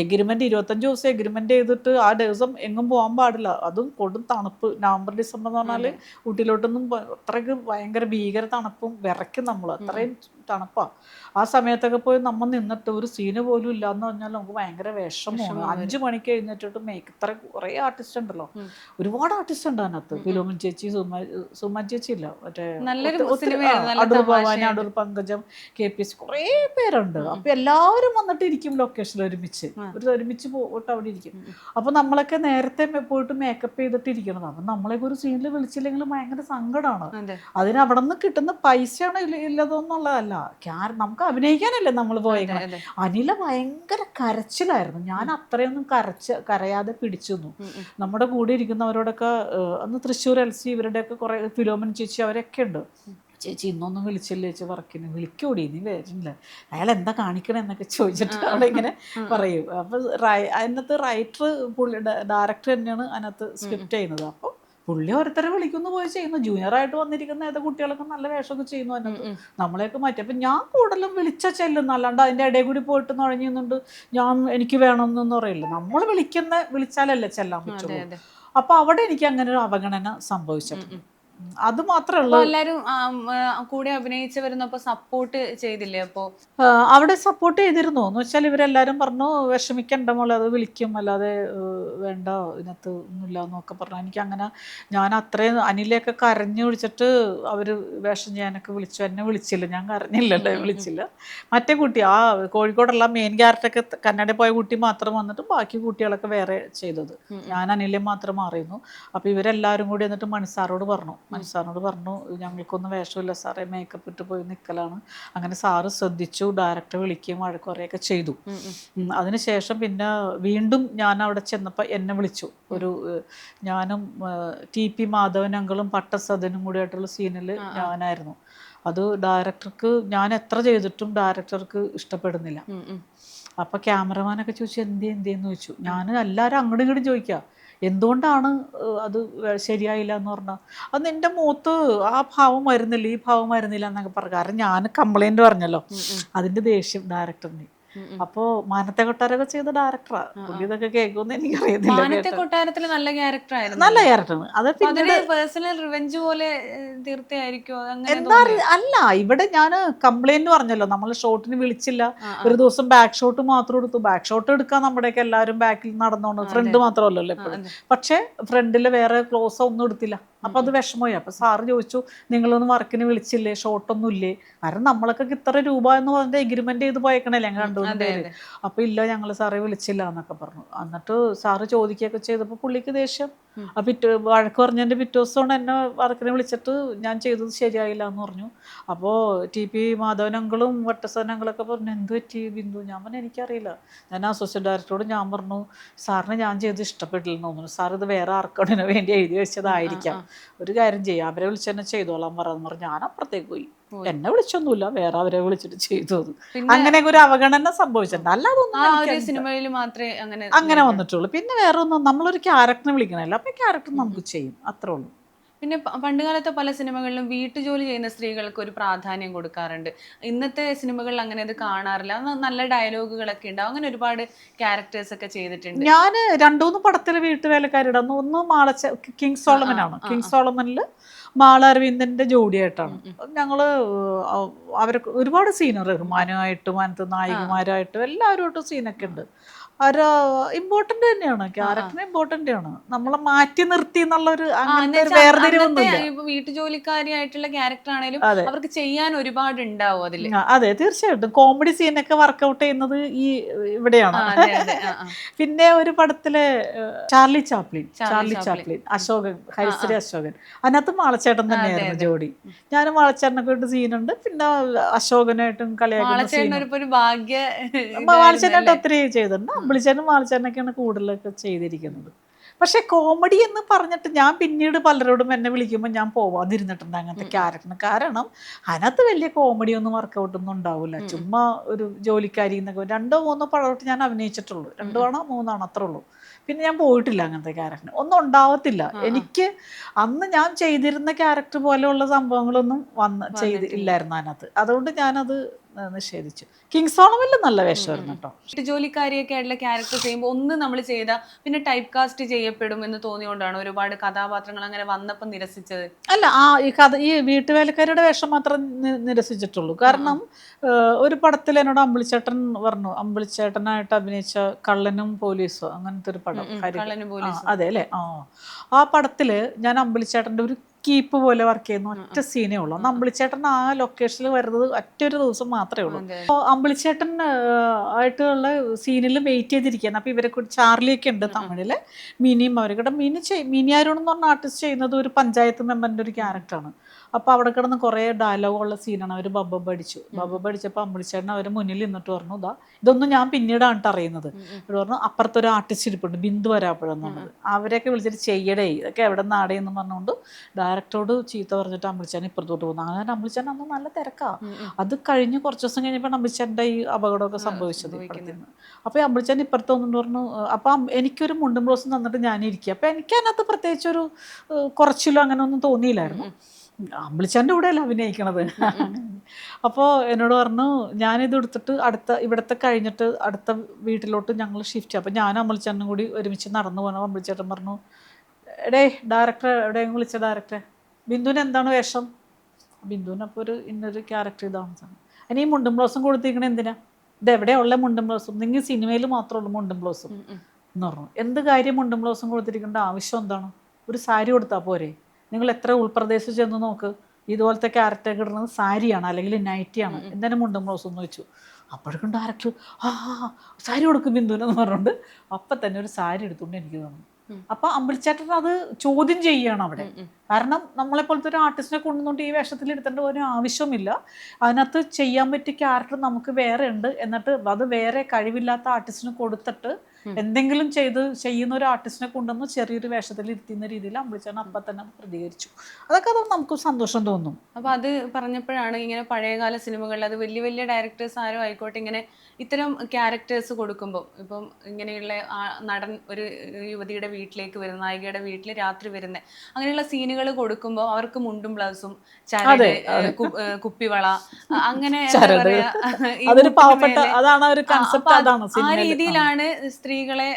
എഗ്രിമെന്റ് ഇരുപത്തഞ്ച് ദിവസം എഗ്രിമെന്റ് ചെയ്തിട്ട് ആ ദിവസം എങ്ങും പോകാൻ പാടില്ല. അതും കൊടും തണുപ്പ്. നവംബർ ഡിസംബർ എന്ന് പറഞ്ഞാൽ ഊട്ടിയിലോട്ടൊന്നും അത്രയ്ക്ക് ഭയങ്കര ഭീകര തണുപ്പും വിറയ്ക്കും നമ്മൾ അത്രയും തണുപ്പാ. ആ സമയത്തൊക്കെ പോയി നമ്മൾ നിന്നിട്ട് ഒരു സീന് പോലും ഇല്ലാന്ന് പറഞ്ഞാൽ നമുക്ക് ഭയങ്കര വിഷമമാണ്. അഞ്ചു മണിക്ക് എഴുന്നേറ്റിട്ട് മേക്ക് ഇത്ര കുറേ ആർട്ടിസ്റ്റ് ഉണ്ടല്ലോ. ഒരുപാട് ആർട്ടിസ്റ്റ് ഉണ്ട് അതിനകത്ത്. ഫിലോമിൻ ചേച്ചി സുമ സുമ ചേച്ചി ഇല്ല. മറ്റേ Adoor Bhavani. Adoor Pankajam K P S കുറേ പേരുണ്ട്. അപ്പൊ എല്ലാവരും വന്നിട്ട് ഇരിക്കും ലൊക്കേഷനിൽ ഒരുമിച്ച്. ഒരു ഒരുമിച്ച് പോയിട്ട് അവിടെ ഇരിക്കും. അപ്പൊ നമ്മളൊക്കെ നേരത്തെ പോയിട്ട് മേക്കപ്പ് ചെയ്തിട്ട് ഇരിക്കണം അപ്പൊ നമ്മളെ ഒരു സീനിൽ വിളിച്ചില്ലെങ്കിൽ ഭയങ്കര സങ്കടമാണ് അതെ. അതിന് അവിടെ നിന്ന് കിട്ടുന്ന പൈസയാണ് ഇല്ലതോന്നുള്ളതല്ല. നമുക്ക് അഭിനയിക്കാനല്ലേ നമ്മൾ പോയേക്കണം. അനില ഭയങ്കര കരച്ചിലായിരുന്നു. ഞാൻ അത്രയൊന്നും കരച്ച് കരയാതെ പിടിച്ചു നമ്മുടെ കൂടെ ഇരിക്കുന്നവരോടൊക്കെ അന്ന് തൃശ്ശൂർ എൽ സി ഇവരുടെയൊക്കെ കുറേ ഫിലോമൻ ചേച്ചി അവരൊക്കെ ഉണ്ട്. ചേച്ചി ഇന്നൊന്നും വിളിച്ചല്ലേ? ചേച്ചി വർക്കിന്. വിളിക്കൂടി നീ വരുന്നില്ല അയാൾ എന്താ കാണിക്കണേ എന്നൊക്കെ ചോദിച്ചിട്ട് അവിടെ ഇങ്ങനെ പറയും. അപ്പോൾ അതിനകത്ത് റൈറ്റർ പുള്ളി ഡയറക്ടർ തന്നെയാണ് അതിനകത്ത് സ്ക്രിപ്റ്റ് ചെയ്യുന്നത്. അപ്പോൾ പുള്ളി ഓരോരുത്തരെ വിളിക്കുന്നു പോയി ചെയ്യുന്നു. ജൂനിയർ ആയിട്ട് വന്നിരിക്കുന്ന ഏതോ കുട്ടികളൊക്കെ നല്ല വേഷമൊക്കെ ചെയ്യുന്നു അതിനകത്ത്. നമ്മളെയൊക്കെ മാറ്റി. അപ്പം ഞാൻ കൂടുതലും വിളിച്ച ചെല്ലുന്നു. അല്ലാണ്ട് അതിന്റെ ഇടയിൽ കൂടി പോയിട്ട് നുഴഞ്ഞുന്നുണ്ട് ഞാൻ എനിക്ക് വേണമെന്നൊന്നും പറയില്ല നമ്മൾ വിളിക്കുന്ന വിളിച്ചാലല്ലേ ചെല്ലാൻ പറ്റുള്ളൂ. അതെ. അപ്പൊ അവിടെ എനിക്ക് അങ്ങനെ ഒരു അവഗണന സംഭവിച്ചിട്ടുണ്ട് അത് മാത്രമേ ഉള്ളൂ. എല്ലാരും കൂടെ അഭിനയിച്ചവരുന്നപ്പോ സപ്പോർട്ട് ചെയ്തില്ലേ അപ്പോ? അവിടെ സപ്പോർട്ട് ചെയ്തിരുന്നു? എന്ന് വെച്ചാൽ ഇവരെല്ലാരും പറഞ്ഞു വിഷമിക്കണ്ട മോളെ അത് വിളിക്കും. അല്ലാതെ വേണ്ട ഇതിനകത്ത് ഒന്നുമില്ല എന്നൊക്കെ പറഞ്ഞു. എനിക്ക് അങ്ങനെ ഞാൻ അത്രയും അനിലെയൊക്കെ കരഞ്ഞു വിളിച്ചിട്ട് അവർ വേഷം ചെയ്യാനൊക്കെ വിളിച്ചു. എന്നെ വിളിച്ചില്ല. ഞാൻ കരഞ്ഞില്ലല്ലോ വിളിച്ചില്ല. മറ്റേ കുട്ടി ആ കോഴിക്കോടുള്ള മെയിൻ ക്യാരക്ടറൊക്കെ കന്നഡ പോയ കുട്ടി മാത്രം വന്നിട്ട് ബാക്കി കുട്ടികളൊക്കെ വേറെ ചെയ്തത്. ഞാൻ അനിലെ മാത്രം മാറിയിരുന്നു. അപ്പൊ ഇവരെല്ലാരും കൂടി എന്നിട്ട് മണിസാറോട് പറഞ്ഞു മണിസാറിനോട് പറഞ്ഞു ഞങ്ങൾക്കൊന്നും വേഷമില്ല സാറേ മേക്കപ്പ് ഇട്ട് പോയി നിൽക്കലാണ് അങ്ങനെ സാറ് ശ്രദ്ധിച്ചു ഡയറക്ടർ വിളിക്കുകയും വഴക്കുറയൊക്കെ ചെയ്തു. അതിനുശേഷം പിന്നെ വീണ്ടും ഞാൻ അവിടെ ചെന്നപ്പോൾ എന്നെ വിളിച്ചു. ഒരു ഞാനും ടി പി മാധവൻ അങ്കളും പട്ടസദനും കൂടി ആയിട്ടുള്ള സീനിൽ ഞാനായിരുന്നു. അത് ഡയറക്ടർക്ക് ഞാൻ എത്ര ചെയ്തിട്ടും ഡയറക്ടർക്ക് ഇഷ്ടപ്പെടുന്നില്ല. അപ്പൊ ക്യാമറമാനൊക്കെ ചോദിച്ചു എന്ത് എന്ന് ചോദിച്ചു. ഞാൻ എല്ലാവരും അങ്ങോട്ടും ഇങ്ങോട്ടും ചോദിക്കുക എന്തുകൊണ്ടാണ് അത് ശരിയായില്ല എന്ന് പറഞ്ഞാൽ അത് നിന്റെ മുഖത്ത് ആ ഭാവം വരുന്നില്ല ഈ ഭാവം വരുന്നില്ല എന്നൊക്കെ പറഞ്ഞു. കാരണം ഞാൻ കംപ്ലൈന്റ് പറഞ്ഞല്ലോ. അതിന്റെ ദേഷ്യം ഡയറക്ടറിന് അപ്പോൾ മാനത്തെ കൊട്ടാരൊക്കെ ചെയ്ത ഡയറക്ടറാ പുള്ളി ഇതൊക്കെ കേൾക്കുമെന്ന് എനിക്കറിയത്തില്ല മാനത്തെ കേട്ടോ. കൊട്ടാരത്തിൽ നല്ല ക്യാരക്ടർ ആയിരുന്നു. നല്ല ക്യാരക്ടറാണ് അത് പിന്നെ പേഴ്സണൽ റിവെഞ്ച് പോലെ എന്താ അല്ല ഇവിടെ ഞാൻ കംപ്ലൈന്റ് പറഞ്ഞല്ലോ. നമ്മൾ ഷോട്ടിന് വിളിച്ചില്ല. ഒരു ദിവസം ബാക്ക് ഷോട്ട് മാത്രം എടുത്തു. ബാക്ക് ഷോട്ട് എടുക്കാൻ നമ്മുടെയൊക്കെ എല്ലാവരും ബാക്കിൽ നടന്നോണ്ട് ഫ്രണ്ട് മാത്രമല്ലല്ലോ എപ്പോഴും. പക്ഷെ ഫ്രണ്ടിൽ വേറെ ക്ലോസ് ഒന്നും എടുത്തില്ല. അപ്പൊ അത് വിഷമമായി. അപ്പൊ സാറ് ചോദിച്ചു നിങ്ങളൊന്നും വർക്കിന് വിളിച്ചില്ലേ? ഷോട്ടൊന്നും ഇല്ലേ? കാരണം നമ്മളൊക്കെ ഇത്ര രൂപ എന്ന് പറഞ്ഞിട്ട് എഗ്രിമെന്റ് ചെയ്ത് പോയേക്കണല്ലേ ഞങ്ങൾ രണ്ടുമൂന്ന് പേര് അപ്പൊ ഇല്ല ഞങ്ങൾ സാറേ വിളിച്ചില്ല എന്നൊക്കെ പറഞ്ഞു. എന്നിട്ട് സാറ് ചോദിക്കുകയൊക്കെ ചെയ്തപ്പോൾ പുള്ളിക്ക് ദേഷ്യം. ആ പിറ്റേ വഴക്ക് പറഞ്ഞതിന്റെ പിറ്റേ ദിവസമാണ് എന്നെ വർക്കിനെ വിളിച്ചിട്ട് ഞാൻ ചെയ്തത് ശരിയായില്ല എന്ന് പറഞ്ഞു. അപ്പോൾ ടി പി അങ്കിളും വട്ടസൻ പറഞ്ഞു എന്ത് പറ്റി ബിന്ദു? ഞാൻ പറഞ്ഞു എനിക്കറിയില്ല. ഞാൻ അസോസിയേറ്റ് ഡയറക്ടറോട് ഞാൻ പറഞ്ഞു സാറിന് ഞാൻ ചെയ്ത് ഇഷ്ടപ്പെട്ടില്ല എന്ന് തോന്നുന്നു. സാർ ഇത് വേറെ ആർക്കോടിന് വേണ്ടി എഴുതി വെച്ചതായിരിക്കാം. ഒരു കാര്യം ചെയ്യാം അവരെ വിളിച്ചെന്നെ പറയാന്ന് പറഞ്ഞു. ഞാൻ അപ്പുറത്തേക്ക് പോയി. എന്നെ വിളിച്ചൊന്നുമില്ല വേറെ അവരെ വിളിച്ചിട്ട് ചെയ്തു. അത് അങ്ങനെ ഒരു അവഗണന സംഭവിച്ചിട്ടുണ്ട്. അല്ലാതെ സിനിമയിൽ മാത്രമേ അങ്ങനെ അങ്ങനെ വന്നിട്ടുള്ളൂ. പിന്നെ വേറെ ഒന്നും നമ്മളൊരു ക്യാരക്ടറിനെ വിളിക്കണമല്ലോ. അപ്പൊ ക്യാരക്ടർ നമുക്ക് ചെയ്യും. അത്രേ ഉള്ളൂ. പിന്നെ പണ്ടുകാലത്തെ പല സിനിമകളിലും വീട്ടുജോലി ചെയ്യുന്ന സ്ത്രീകൾക്ക് ഒരു പ്രാധാന്യം കൊടുക്കാറുണ്ട്. ഇന്നത്തെ സിനിമകളിൽ അങ്ങനെ അത് കാണാറില്ല. നല്ല ഡയലോഗുകളൊക്കെ ഉണ്ടാവും അങ്ങനെ ഒരുപാട് ക്യാരക്ടേഴ്സ് ഒക്കെ ചെയ്തിട്ടുണ്ട്. ഞാൻ രണ്ടുമൂന്ന് പടത്തിൽ വീട്ടുവേലക്കാരുടെ. ഒന്ന് ഒന്ന് മാളച്ച കിങ് സോളമൻ ആണ് കിങ് സോളമനിൽ മാള അരവിന്ദന്റെ ജോഡിയായിട്ടാണ്. ഞങ്ങൾ അവർക്ക് ഒരുപാട് സീനറി റഹ്മാനുമായിട്ടും അനത്ത് നായികമാരായിട്ടും എല്ലാവരുമായിട്ടും സീനൊക്കെ ഉണ്ട്. ഒരു ഇമ്പോർട്ടന്റ് തന്നെയാണ്. ക്യാരക്ടർ ഇമ്പോർട്ടന്റ് ആണ്. നമ്മളെ മാറ്റി നിർത്തി എന്നുള്ള ഒരു വീട്ടുജോലിക്കാരിയായിട്ടുള്ള ക്യാരക്ടർ ആണെങ്കിലും അവർക്ക് ചെയ്യാൻ ഒരുപാട് ഉണ്ടാവും അതിൽ അതെ തീർച്ചയായിട്ടും. കോമഡി സീനൊക്കെ വർക്കൗട്ട് ചെയ്യുന്നത് ഈ ഇവിടെയാണ്. പിന്നെ ഒരു പടത്തിലെ Charlie Chaplin Charlie Chaplin. Ashokan Harisree Ashokan. അതിനകത്ത് മാളച്ചേട്ടൻ തന്നെയായിരുന്നു ജോഡി. ഞാനും മാളച്ചേട്ടനൊക്കെ ഒരു സീനുണ്ട്. പിന്നെ അശോകനായിട്ടും കളിയാക്കുന്ന മാളച്ചേട്ടൻ ഭാഗ്യ മാളച്ചേട്ടനായിട്ട് ഒത്തിരി ചെയ്തിട്ടുണ്ട്. അമ്പിളിച്ചേനും മാളച്ചേട്ടനൊക്കെയാണ് കൂടുതലൊക്കെ ചെയ്തിരിക്കുന്നത്. പക്ഷെ കോമഡി എന്ന് പറഞ്ഞിട്ട് ഞാൻ പിന്നീട് പലരോടും എന്നെ വിളിക്കുമ്പോൾ ഞാൻ പോവാതിരുന്നിട്ടുണ്ട് അങ്ങനത്തെ ക്യാരക്ടറിന് കാരണം അതിനകത്ത് വലിയ കോമഡി ഒന്നും വർക്കൗട്ട് ഒന്നും ഉണ്ടാവില്ല ചുമ്മാ ഒരു ജോലിക്കാരി എന്നൊക്കെ രണ്ടോ മൂന്നോ പഴവട്ട് ഞാൻ അഭിനയിച്ചിട്ടുള്ളൂ. രണ്ടോ ആണോ മൂന്നാണോ അത്രേ ഉള്ളൂ. പിന്നെ ഞാൻ പോയിട്ടില്ല അങ്ങനത്തെ ക്യാരക്ടറിന് ഒന്നും ഉണ്ടാവത്തില്ല. എനിക്ക് അന്ന് ഞാൻ ചെയ്തിരുന്ന ക്യാരക്ടർ പോലെയുള്ള സംഭവങ്ങളൊന്നും വന്ന് ചെയ്ത് ഇല്ലായിരുന്നു അതിനകത്ത്. അതുകൊണ്ട് ഞാനത് നിഷേധിച്ചു. കിങ് ഓണമില്ല നല്ല വേഷമായിരുന്നു കേട്ടോ. ജോലിക്കാരിയൊക്കെ ആയിട്ടുള്ള ക്യാരക്ടർ ചെയ്യുമ്പോൾ ഒന്ന് നമ്മൾ ചെയ്ത പിന്നെ ടൈപ്പ് കാസ്റ്റ് ചെയ്യപ്പെടും എന്ന് തോന്നിയോണ്ടാണ് ഒരുപാട് കഥാപാത്രങ്ങൾ അങ്ങനെ വന്നപ്പോൾ നിരസിച്ചത്. അല്ല ആ ഈ കഥ ഈ വീട്ടുവേലക്കാരുടെ വേഷം മാത്രം നിരസിച്ചിട്ടുള്ളൂ. കാരണം ഒരു പടത്തിൽ എന്നോട് അമ്പിളിച്ചേട്ടൻ പറഞ്ഞു. അമ്പിളിച്ചേട്ടനായിട്ട് അഭിനയിച്ച കള്ളനും പോലീസോ അങ്ങനത്തെ ഒരു പടം അതെ അല്ലേ? ആ. ആ പടത്തിൽ ഞാൻ അമ്പിളിച്ചേട്ടന്റെ ഒരു കീപ്പ് പോലെ വർക്ക് ചെയ്യുന്ന ഒറ്റ സീനേ ഉള്ളൂ. അന്ന് അമ്പിളിച്ചേട്ടൻ ആ ലൊക്കേഷനിൽ വരുന്നത് ഒറ്റ ഒരു ദിവസം മാത്രമേ ഉള്ളൂ. അപ്പോൾ അമ്പിളിച്ചേട്ടൻ ആയിട്ടുള്ള സീനിൽ വെയിറ്റ് ചെയ്തിരിക്കുകയാണ്. അപ്പോൾ ഇവരെ കൂടി ചാർലിയൊക്കെ ഉണ്ട് തമിഴിൽ മിനിയും അവരുടെ മിനി ചെയ് മിനി അരുൺ എന്ന് പറഞ്ഞ ആർട്ടിസ്റ്റ് ചെയ്യുന്നത് ഒരു പഞ്ചായത്ത് മെമ്പറിന്റെ ഒരു ക്യാരക്ടറാണ് അപ്പോൾ അവിടെ കിടന്ന് കുറേ ഡയലോഗുള്ള സീനാണ് അവർ ബബ്ബബ് അടിച്ചു ബബ്ബബ് അടിച്ചപ്പോൾ അമ്പിളിച്ചേട്ടൻ അവർ മുന്നിൽ നിന്നിട്ട് പറഞ്ഞു ഇതാ ഇതൊന്നും ഞാൻ പിന്നീടാണ് അറിയുന്നത്. അവർ പറഞ്ഞു അപ്പുറത്തൊരു ആർട്ടിസ്റ്റ് ഇരിപ്പുണ്ട് ബിന്ദു വരാപ്പുഴെന്നുള്ളത് അവരെയൊക്കെ വിളിച്ചിട്ട് ചെയ്യടേ ഇതൊക്കെ എവിടെ നാടേ എന്ന് പറഞ്ഞുകൊണ്ട് ഡയറക്ടറോട് ചീത്ത പറഞ്ഞിട്ട് അമ്പിളിച്ചാൻ ഇപ്പുറത്തോട്ട് പോകുന്നു. അങ്ങനെ അമ്പിളിച്ചാൻ അന്ന് നല്ല തിരക്കാ. അത് കഴിഞ്ഞ് കുറച്ച് ദിവസം കഴിഞ്ഞപ്പോൾ അമ്പിളിച്ചേട്ടന്റെ ഈ അപകടമൊക്കെ സംഭവിച്ചത് അപ്പൊ അപ്പോൾ ഈ അമ്പിളിച്ചാൻ ഇപ്പുറത്ത് വന്നിട്ട് പറഞ്ഞു അപ്പം എനിക്കൊരു മുണ്ടും ബ്ലൗസും തന്നിട്ട് ഞാനിരിക്കുക അപ്പോൾ എനിക്ക് അതിനകത്ത് പ്രത്യേകിച്ച് ഒരു ഏഹ്, കുറച്ചിലോ അങ്ങനെ ഒന്നും തോന്നിയില്ലായിരുന്നു. അമ്പിളിച്ചാന്റെ കൂടെയല്ല അഭിനയിക്കണത്. അപ്പോൾ എന്നോട് പറഞ്ഞു ഞാനിത് എടുത്തിട്ട് അടുത്ത ഇവിടത്തെ കഴിഞ്ഞിട്ട് അടുത്ത വീട്ടിലോട്ട് ഞങ്ങൾ ഷിഫ്റ്റ് അപ്പോൾ ഞാനും അമ്പിളിച്ചാനും കൂടി ഒരുമിച്ച് നടന്നു പോകണം അമ്പിളിച്ചേട്ടൻ പറഞ്ഞു എടേ ഡയറക്ടർ എവിടെയെങ്കിലും വിളിച്ച ഡയറക്ടറെ ബിന്ദുവിന് എന്താണ് വേഷം? ബിന്ദുവിന് അപ്പോൾ ഒരു ഇന്നൊരു ക്യാരക്ടർ ഇതാണ് അതിന് ഈ മുണ്ടും ബ്ലൗസും കൊടുത്തിരിക്കണേ എന്തിനാ? ഇത് എവിടെയുള്ള മുണ്ടും ബ്ലൗസും? നിങ്ങൾ സിനിമയിൽ മാത്രമേ ഉള്ളൂ മുണ്ടും ബ്ലൗസും. എന്ന് പറഞ്ഞു. എന്ത് കാര്യം മുണ്ടും ബ്ലൗസും കൊടുത്തിരിക്കേണ്ട? ആവശ്യം എന്താണ്? ഒരു സാരി കൊടുത്താൽ പോരെ? നിങ്ങൾ എത്ര ഉൾപ്രദേശത്ത് ചെന്ന് നോക്ക്. ഇതുപോലത്തെ ക്യാരക്ടർ ഇടുന്നത് സാരിയാണ് അല്ലെങ്കിൽ നൈറ്റിയാണ്. എന്തായാലും മുണ്ടും ബ്ലൗസ് എന്ന് വെച്ചു. അപ്പോഴേക്കും ഡയറക്ടർ ആ സാരി കൊടുക്കും ബിന്ദുവിനെന്ന് പറഞ്ഞുകൊണ്ട് അപ്പം തന്നെ ഒരു സാരി എടുത്തുകൊണ്ട് എനിക്ക് തന്നു. അപ്പൊ അമ്പിളിച്ചേട്ടൻ അത് ചോദ്യം ചെയ്യുകയാണ് അവിടെ. കാരണം നമ്മളെ പോലത്തെ ഒരു ആർട്ടിസ്റ്റിനെ കൊണ്ടുവന്നുകൊണ്ട് ഈ വേഷത്തിൽ എടുത്തേണ്ട ഒരു ആവശ്യമില്ല അതിനകത്ത് ചെയ്യാൻ പറ്റിയ ക്യാരക്ടർ നമുക്ക് വേറെ ഉണ്ട്. എന്നിട്ട് അത് വേറെ കഴിവില്ലാത്ത ആർട്ടിസ്റ്റിന് കൊടുത്തിട്ട് എന്തെങ്കിലും ചെയ്ത് ചെയ്യുന്ന ഒരു ആർട്ടിസ്റ്റിനെ കൊണ്ടുവന്ന് ചെറിയൊരു വേഷത്തിൽ ഇരുത്തുന്ന രീതിയിൽ അമ്പിളിച്ചാണ് അപ്പം തന്നെ പ്രതികരിച്ചു. അതൊക്കെ അത് നമുക്ക് സന്തോഷം തോന്നും. അപ്പൊ അത് പറഞ്ഞപ്പോഴാണ് ഇങ്ങനെ പഴയകാല സിനിമകളിൽ അത് വലിയ വലിയ ഡയറക്ടേഴ്സ് ആരും ആയിക്കോട്ടെ ഇങ്ങനെ ഇത്തരം ക്യാരക്ടേഴ്സ് കൊടുക്കുമ്പോൾ ഇപ്പം ഇങ്ങനെയുള്ള നടൻ ഒരു യുവതിയുടെ വീട്ടിലേക്ക് വരുന്ന നായികയുടെ വീട്ടിൽ രാത്രി വരുന്ന അങ്ങനെയുള്ള സീനുകൾ കൊടുക്കുമ്പോൾ അവർക്ക് മുണ്ടും ബ്ലൗസും ചരട് കുപ്പിവള അങ്ങനെ അതൊരു പാവപ്പെട്ട അതാണ് ആ ഒരു സ്ത്രീ കൺസെപ്റ്റ് ആ രീതിയിലാണ് സ്ത്രീകളെ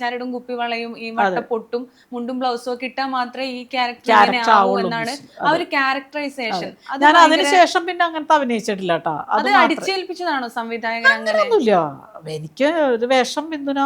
ചരടും കുപ്പിവളയും ഈ വട്ടപ്പൊട്ടും മുണ്ടും ബ്ലൗസും ഒക്കെ ഇട്ടാൽ മാത്രമേ ഈ ക്യാരക്ടർ ഇങ്ങനെ ആവൂ എന്നാണ് എന്ന് ആ ഒരു ക്യാരക്ടറൈസേഷൻ ഞാൻ അതിനുശേഷം പിന്നെ അങ്ങനത്തെ അഭിനയിച്ചിട്ടില്ല കേട്ടോ അത് അടിച്ചേൽപ്പിച്ചതാണോ സംവിധായകർ അങ്ങനെ? അങ്ങനെയൊന്നുമില്ല. എനിക്ക് ഒരു വേഷം ബിന്ദുന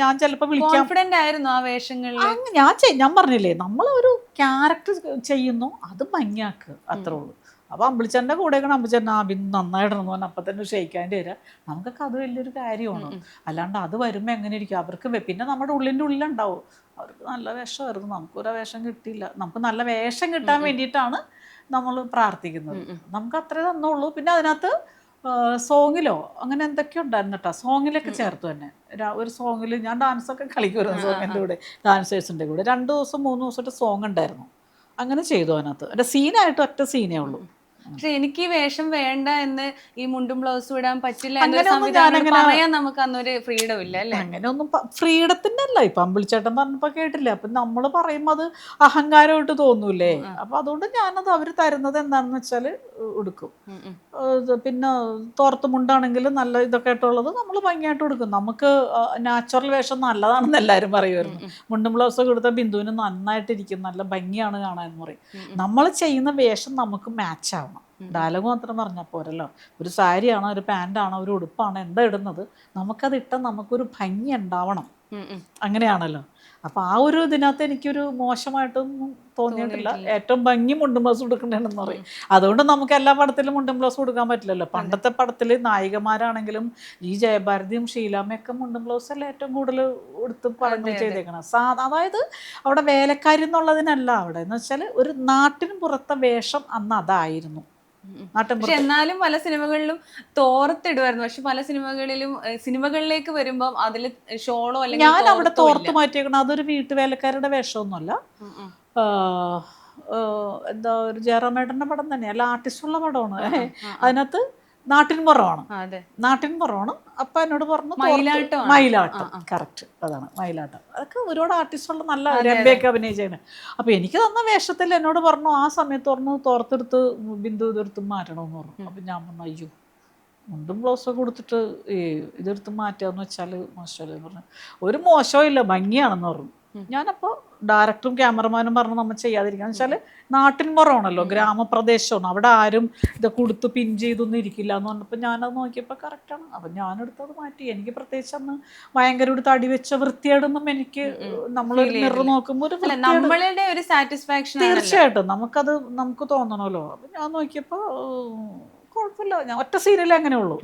ഞാൻ ചിലപ്പോ വിളിക്കാം. കോൺഫിഡന്റ് ആയിരുന്നു ആ വേഷങ്ങളിൽ ഞാൻ ഞാൻ പറഞ്ഞില്ലേ നമ്മൾ ഒരു ക്യാരക്ടർ ചെയ്യുന്നു അത് ഭംഗിയാക്ക് അത്രേ ഉള്ളൂ. അപ്പൊ അമ്പിളിച്ചന്റെ കൂടെ അമ്പിളിച്ചൻ ആ ബിന്ദു നന്നായിടണമെന്ന് പറഞ്ഞാൽ അപ്പം തന്നെ ക്ഷയിക്കാന്റെ വരിക നമുക്കൊക്കെ അത് വലിയൊരു കാര്യമാണ്. അല്ലാണ്ട് അത് വരുമ്പോൾ എങ്ങനെ ഇരിക്കും അവർക്ക് പിന്നെ നമ്മുടെ ഉള്ളിന്റെ ഉള്ളിലുണ്ടാവും. അവർക്ക് നല്ല വേഷമായിരുന്നു. നമുക്കൊരു വേഷം കിട്ടിയില്ല. നമുക്ക് നല്ല വേഷം കിട്ടാൻ വേണ്ടിയിട്ടാണ് നമ്മൾ പ്രാർത്ഥിക്കുന്നത്. നമുക്ക് അത്രേ തന്നുള്ളൂ. പിന്നെ അതിനകത്ത് സോങ്ങിലോ അങ്ങനെ എന്തൊക്കെയോ ഉണ്ടായിരുന്നു കേട്ടോ സോങ്ങിലൊക്കെ ചേർത്തു തന്നെ. ഒരു സോങ്ങിൽ ഞാൻ ഡാൻസൊക്കെ കളിക്കുമായിരുന്നു സോങ്ങിന്റെ കൂടെ. ഡാൻസേഴ്സിന്റെ കൂടെ. രണ്ട് ദിവസം മൂന്ന് ദിവസമായിട്ട് സോങ് ഉണ്ടായിരുന്നു. അങ്ങനെ ചെയ്തു അതിനകത്ത്. എന്റെ സീനായിട്ട് ഒറ്റ സീനേ ഉള്ളൂ. പക്ഷെ എനിക്ക് ഈ വേഷം വേണ്ട എന്ന് ഈ മുണ്ടും ബ്ലൗസും ഇടാൻ പറ്റില്ല എന്നൊരു സംവിധാനം പറയാൻ നമുക്ക് അന്നൊരു ഫ്രീഡം ഇല്ല അല്ലേ? അങ്ങനെയൊന്നും ഫ്രീഡത്തിന്റെ അല്ല ഇപ്പൊ അമ്പിളിച്ചേട്ടൻ പറഞ്ഞപ്പോ കേട്ടില്ല. അപ്പൊ നമ്മൾ പറയുമ്പോൾ അത് അഹങ്കാരമായിട്ട് തോന്നൂലേ അപ്പൊ അതുകൊണ്ട് ഞാനത് അവർ തരുന്നത് എന്താണെന്ന് വെച്ചാൽ. ഇത് പിന്നെ തോർത്ത് മുണ്ടാണെങ്കിലും നല്ല ഇതൊക്കെ ആയിട്ടുള്ളത് നമ്മൾ ഭംഗിയായിട്ട് കൊടുക്കും നമുക്ക് നാച്ചുറൽ വേഷം നല്ലതാണെന്ന് എല്ലാവരും പറയുമായിരുന്നു മുണ്ടും ബ്ലൗസൊക്കെ കൊടുത്ത ബിന്ദുവിന് നന്നായിട്ടിരിക്കും. നല്ല ഭംഗിയാണ് കാണാൻ എന്ന് പറയും. നമ്മൾ ചെയ്യുന്ന വേഷം നമുക്ക് മാച്ച് ആവണം. ഡയലോഗ് മാത്രം പറഞ്ഞാൽ പോരല്ലോ. ഒരു സാരിയാണോ ഒരു പാന്റാണോ ഒരു ഉടുപ്പാണോ എന്താ ഇടുന്നത്? നമുക്കത് ഇട്ടാൽ നമുക്കൊരു ഭംഗി ഉണ്ടാവണം. അങ്ങനെയാണല്ലോ. അപ്പൊ ആ ഒരു ഇതിനകത്ത് എനിക്കൊരു മോശമായിട്ടൊന്നും തോന്നിയിട്ടില്ല. ഏറ്റവും ഭംഗി മുണ്ടും ബ്ലൗസ് കൊടുക്കണ്ടെന്ന് പറയും. അതുകൊണ്ട് നമുക്ക് എല്ലാ പടത്തിലും മുണ്ടും ബ്ലൗസ് കൊടുക്കാൻ പറ്റില്ലല്ലോ. പണ്ടത്തെ പടത്തിൽ നായികമാരാണെങ്കിലും ഈ ജയഭാരതിയും ഷീലാമയൊക്കെ മുണ്ടും ബ്ലൗസ് അല്ല ഏറ്റവും കൂടുതൽ എടുത്ത് പടങ്ങൾ ചെയ്തേക്കണം സാ അതായത് അവിടെ വേലക്കാരി എന്നുള്ളതിനല്ല അവിടെ. എന്ന് വെച്ചാൽ ഒരു നാട്ടിന് പുറത്തെ വേഷം അന്ന് അതായിരുന്നു. പക്ഷെ എന്നാലും പല സിനിമകളിലും തോർത്തിടുമായിരുന്നു പക്ഷെ പല സിനിമകളിലും സിനിമകളിലേക്ക് വരുമ്പോൾ അതിൽ ഷോളോ അല്ലെങ്കിൽ ഞാൻ അവിടെ തോർത്തോ മാറ്റിയേക്കണം അതൊരു വീട്ടുവേലക്കാരുടെ വേഷമൊന്നുമല്ല. എന്താ ഒരു ജയറാമേട്ടന്റെ പടം തന്നെ അല്ല ആർട്ടിസ്റ്റുള്ള പടമാണ്. അതിനകത്ത് നാട്ടിൻപുറമാണ് നാട്ടിൻപുറമാണ് അപ്പ എന്നോട് പറഞ്ഞു മയിലാട്ടം. മയിലാട്ടം. കറക്റ്റ് അതാണ് മയിലാട്ടം. അതൊക്കെ ഒരുപാട് ആർട്ടിസ്റ്റുള്ള നല്ല രംഭയൊക്കെ അഭിനയിച്ചാണ് അപ്പോൾ എനിക്ക് തന്ന വേഷത്തിൽ എന്നോട് പറഞ്ഞു ആ സമയത്ത് പറഞ്ഞു തോർത്തെടുത്ത് ബിന്ദു ഇതെടുത്ത് മാറ്റണമെന്ന് പറഞ്ഞു. അപ്പം ഞാൻ പറഞ്ഞു അയ്യോ മുണ്ടും ബ്ലൗസൊക്കെ കൊടുത്തിട്ട് ഈ ഇതെടുത്ത് മാറ്റാന്ന് വെച്ചാൽ മോശമല്ലേ പറഞ്ഞു. ഒരു മോശവും ഇല്ല ഭംഗിയാണെന്ന് പറഞ്ഞു. ഞാനപ്പോൾ ഡയറക്ടറും ക്യാമറമാനും പറഞ്ഞു നമ്മൾ ചെയ്യാതിരിക്കാന്ന് വെച്ചാൽ നാട്ടിൻപുറമാണല്ലോ ഗ്രാമപ്രദേശമാണ്. അവിടെ ആരും ഇത് കൊടുത്ത് പിൻ ചെയ്തൊന്നും ഇരിക്കില്ല എന്ന് പറഞ്ഞപ്പോൾ ഞാനത് നോക്കിയപ്പോൾ കറക്റ്റാണ് അപ്പം ഞാനെടുത്തത് മാറ്റി. എനിക്ക് പ്രത്യേകിച്ച് അന്ന് ഭയങ്കര ഒരു തടി വെച്ച വൃത്തിയേടൊന്നും എനിക്ക് നമ്മൾ മിറർ നോക്കുമ്പോൾ ഒരു നമ്മളുടെ ഒരു സാറ്റിസ്ഫാക്ഷൻ തീർച്ചയായിട്ടും. നമുക്കത് നമുക്ക് തോന്നണമല്ലോ. അപ്പം ഞാൻ നോക്കിയപ്പോൾ കുഴപ്പമില്ല. ഞാൻ ഒറ്റ സീനിലേ അങ്ങനെ ഉള്ളൂ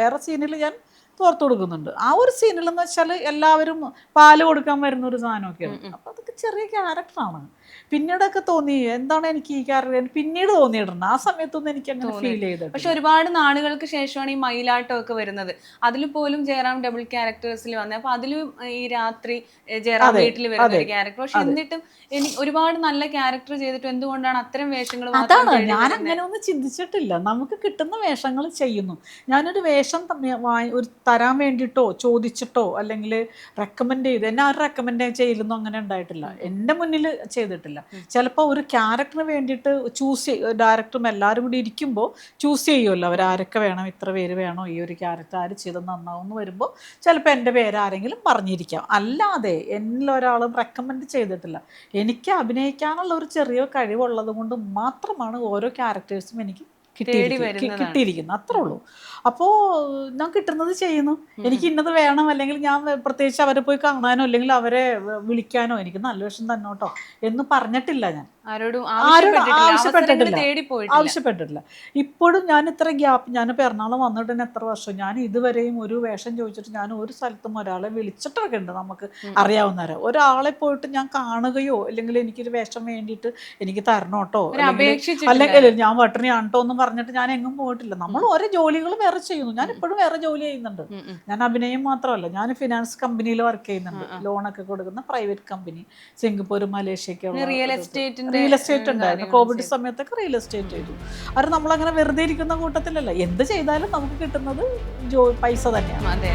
വേറെ സീനിൽ ഞാൻ തോർത്ത് കൊടുക്കുന്നുണ്ട്. ആ ഒരു സീനിൽ എന്ന് വെച്ചാൽ എല്ലാവരും പാൽ കൊടുക്കാൻ വരുന്ന ഒരു സാധനമൊക്കെയാണ്. അപ്പം അതൊക്കെ ചെറിയ ക്യാരക്ടറാണ് പിന്നീടൊക്കെ തോന്നി എന്താണ് എനിക്ക് ഈ ക്യാരക്ടർ പിന്നീട് തോന്നിയിട്ടുണ്ട്. ആ സമയത്തൊന്നും എനിക്ക് അങ്ങനെ ഫീൽ ചെയ്തത് പക്ഷെ ഒരുപാട് നാളുകൾക്ക് ശേഷമാണ് ഈ മയിലാട്ടം ഒക്കെ വരുന്നത്. അതിൽ പോലും ജയറാം ഡബിൾ ക്യാരക്ടേഴ്സിൽ വന്നത് അപ്പൊ അതിലും ഈ രാത്രി ജയറാം വീട്ടിൽ വരുന്ന ഒരു ക്യാരക്ടർ പക്ഷെ എന്നിട്ടും എനിക്ക് ഒരുപാട് നല്ല ക്യാരക്ടർ ചെയ്തിട്ട് എന്തുകൊണ്ടാണ് അത്തരം വേഷങ്ങൾ അതാണ് ഞാൻ അങ്ങനെ ഒന്നും ചിന്തിച്ചിട്ടില്ല. നമുക്ക് കിട്ടുന്ന വേഷങ്ങൾ ചെയ്യുന്നു. ഞാനൊരു വേഷം ഒരു തരാൻ വേണ്ടിയിട്ടോ ചോദിച്ചിട്ടോ അല്ലെങ്കിൽ റെക്കമെൻഡ് ചെയ്ത് എന്നെ ആരും റെക്കമെൻഡ് ചെയ്യലൊന്നും അങ്ങനെ ഉണ്ടായിട്ടില്ല. എന്റെ മുന്നിൽ ചെയ്തിട്ടില്ല. ചിലപ്പോൾ ഒരു ക്യാരക്ടറിന് വേണ്ടിയിട്ട് ചൂസ് ഡയറക്ടറും എല്ലാവരും കൂടി ഇരിക്കുമ്പോൾ ചൂസ് ചെയ്യുമല്ലോ അവർ ആരൊക്കെ വേണം ഇത്ര പേര് വേണോ ഈ ഒരു ക്യാരക്ടർ ആര് ചെയ്ത് നന്നാവും എന്ന് വരുമ്പോൾ ചിലപ്പോൾ എന്റെ പേര് ആരെങ്കിലും പറഞ്ഞിരിക്കാം. അല്ലാതെ എന്നിൽ ഒരാളും റെക്കമെൻഡ് ചെയ്തിട്ടില്ല. എനിക്ക് അഭിനയിക്കാനുള്ള ഒരു ചെറിയ കഴിവുള്ളത് കൊണ്ട് മാത്രമാണ് ഓരോ ക്യാരക്ടേഴ്സും എനിക്ക്. കിട്ടിയിരിക്കുന്നത്. അത്രേ ഉള്ളൂ. അപ്പോൾ ഞാൻ കിട്ടുന്നത് ചെയ്യുന്നു. എനിക്ക് ഇന്നത് വേണം അല്ലെങ്കിൽ ഞാൻ പ്രത്യേകിച്ച് അവരെ പോയി കാണാനോ അല്ലെങ്കിൽ അവരെ വിളിക്കാനോ എനിക്ക് നല്ല വിഷം തന്നെ കേട്ടോ എന്ന് പറഞ്ഞിട്ടില്ല ഞാൻ. ആരോടും ആവശ്യപ്പെട്ടിട്ടില്ല. ആവശ്യപ്പെട്ടിട്ടില്ല. ഇപ്പോഴും ഞാൻ ഇത്ര ഗ്യാപ്പ് ഞാനിപ്പോൾ എറണാകുളം വന്നിട്ട് തന്നെ എത്ര വർഷം ഞാൻ ഇതുവരെയും ഒരു വേഷം ചോദിച്ചിട്ട് ഞാൻ ഒരു സ്ഥലത്തും ഒരാളെ വിളിച്ചിട്ടൊക്കെ ഉണ്ട് നമുക്ക് അറിയാവുന്നവരെ. ഒരാളെ പോയിട്ട് ഞാൻ കാണുകയോ അല്ലെങ്കിൽ എനിക്കൊരു വേഷം വേണ്ടിയിട്ട് എനിക്ക് തരണോട്ടോ അല്ലെങ്കിൽ ഞാൻ വട്ടണിയാണ് കേട്ടോ എന്ന് പറഞ്ഞിട്ട് ഞാൻ എങ്ങും പോയിട്ടില്ല. നമ്മൾ ഓരോ ജോലികൾ വേറെ ചെയ്യുന്നു. ഞാൻ ഇപ്പോഴും വേറെ ജോലി ചെയ്യുന്നുണ്ട്. ഞാൻ അഭിനയം മാത്രമല്ല ഞാൻ ഫിനാൻസ് കമ്പനിയിൽ വർക്ക് ചെയ്യുന്നുണ്ട്. ലോണൊക്കെ കൊടുക്കുന്ന പ്രൈവറ്റ് കമ്പനി സിംഗപ്പൂർ മലേഷ്യക്ക് റിയൽ എസ്റ്റേറ്റിന്റെ റിയൽ എസ്റ്റേറ്റ് ഉണ്ടായിരുന്നു കോവിഡ് സമയത്തൊക്കെ റിയൽ എസ്റ്റേറ്റ് ചെയ്തു. അത് നമ്മളങ്ങനെ വെറുതെ ഇരിക്കുന്ന കൂട്ടത്തിലല്ല. എന്ത് ചെയ്താലും നമുക്ക് കിട്ടുന്നത് ജോ പൈസ തന്നെയാണ്. അതെ.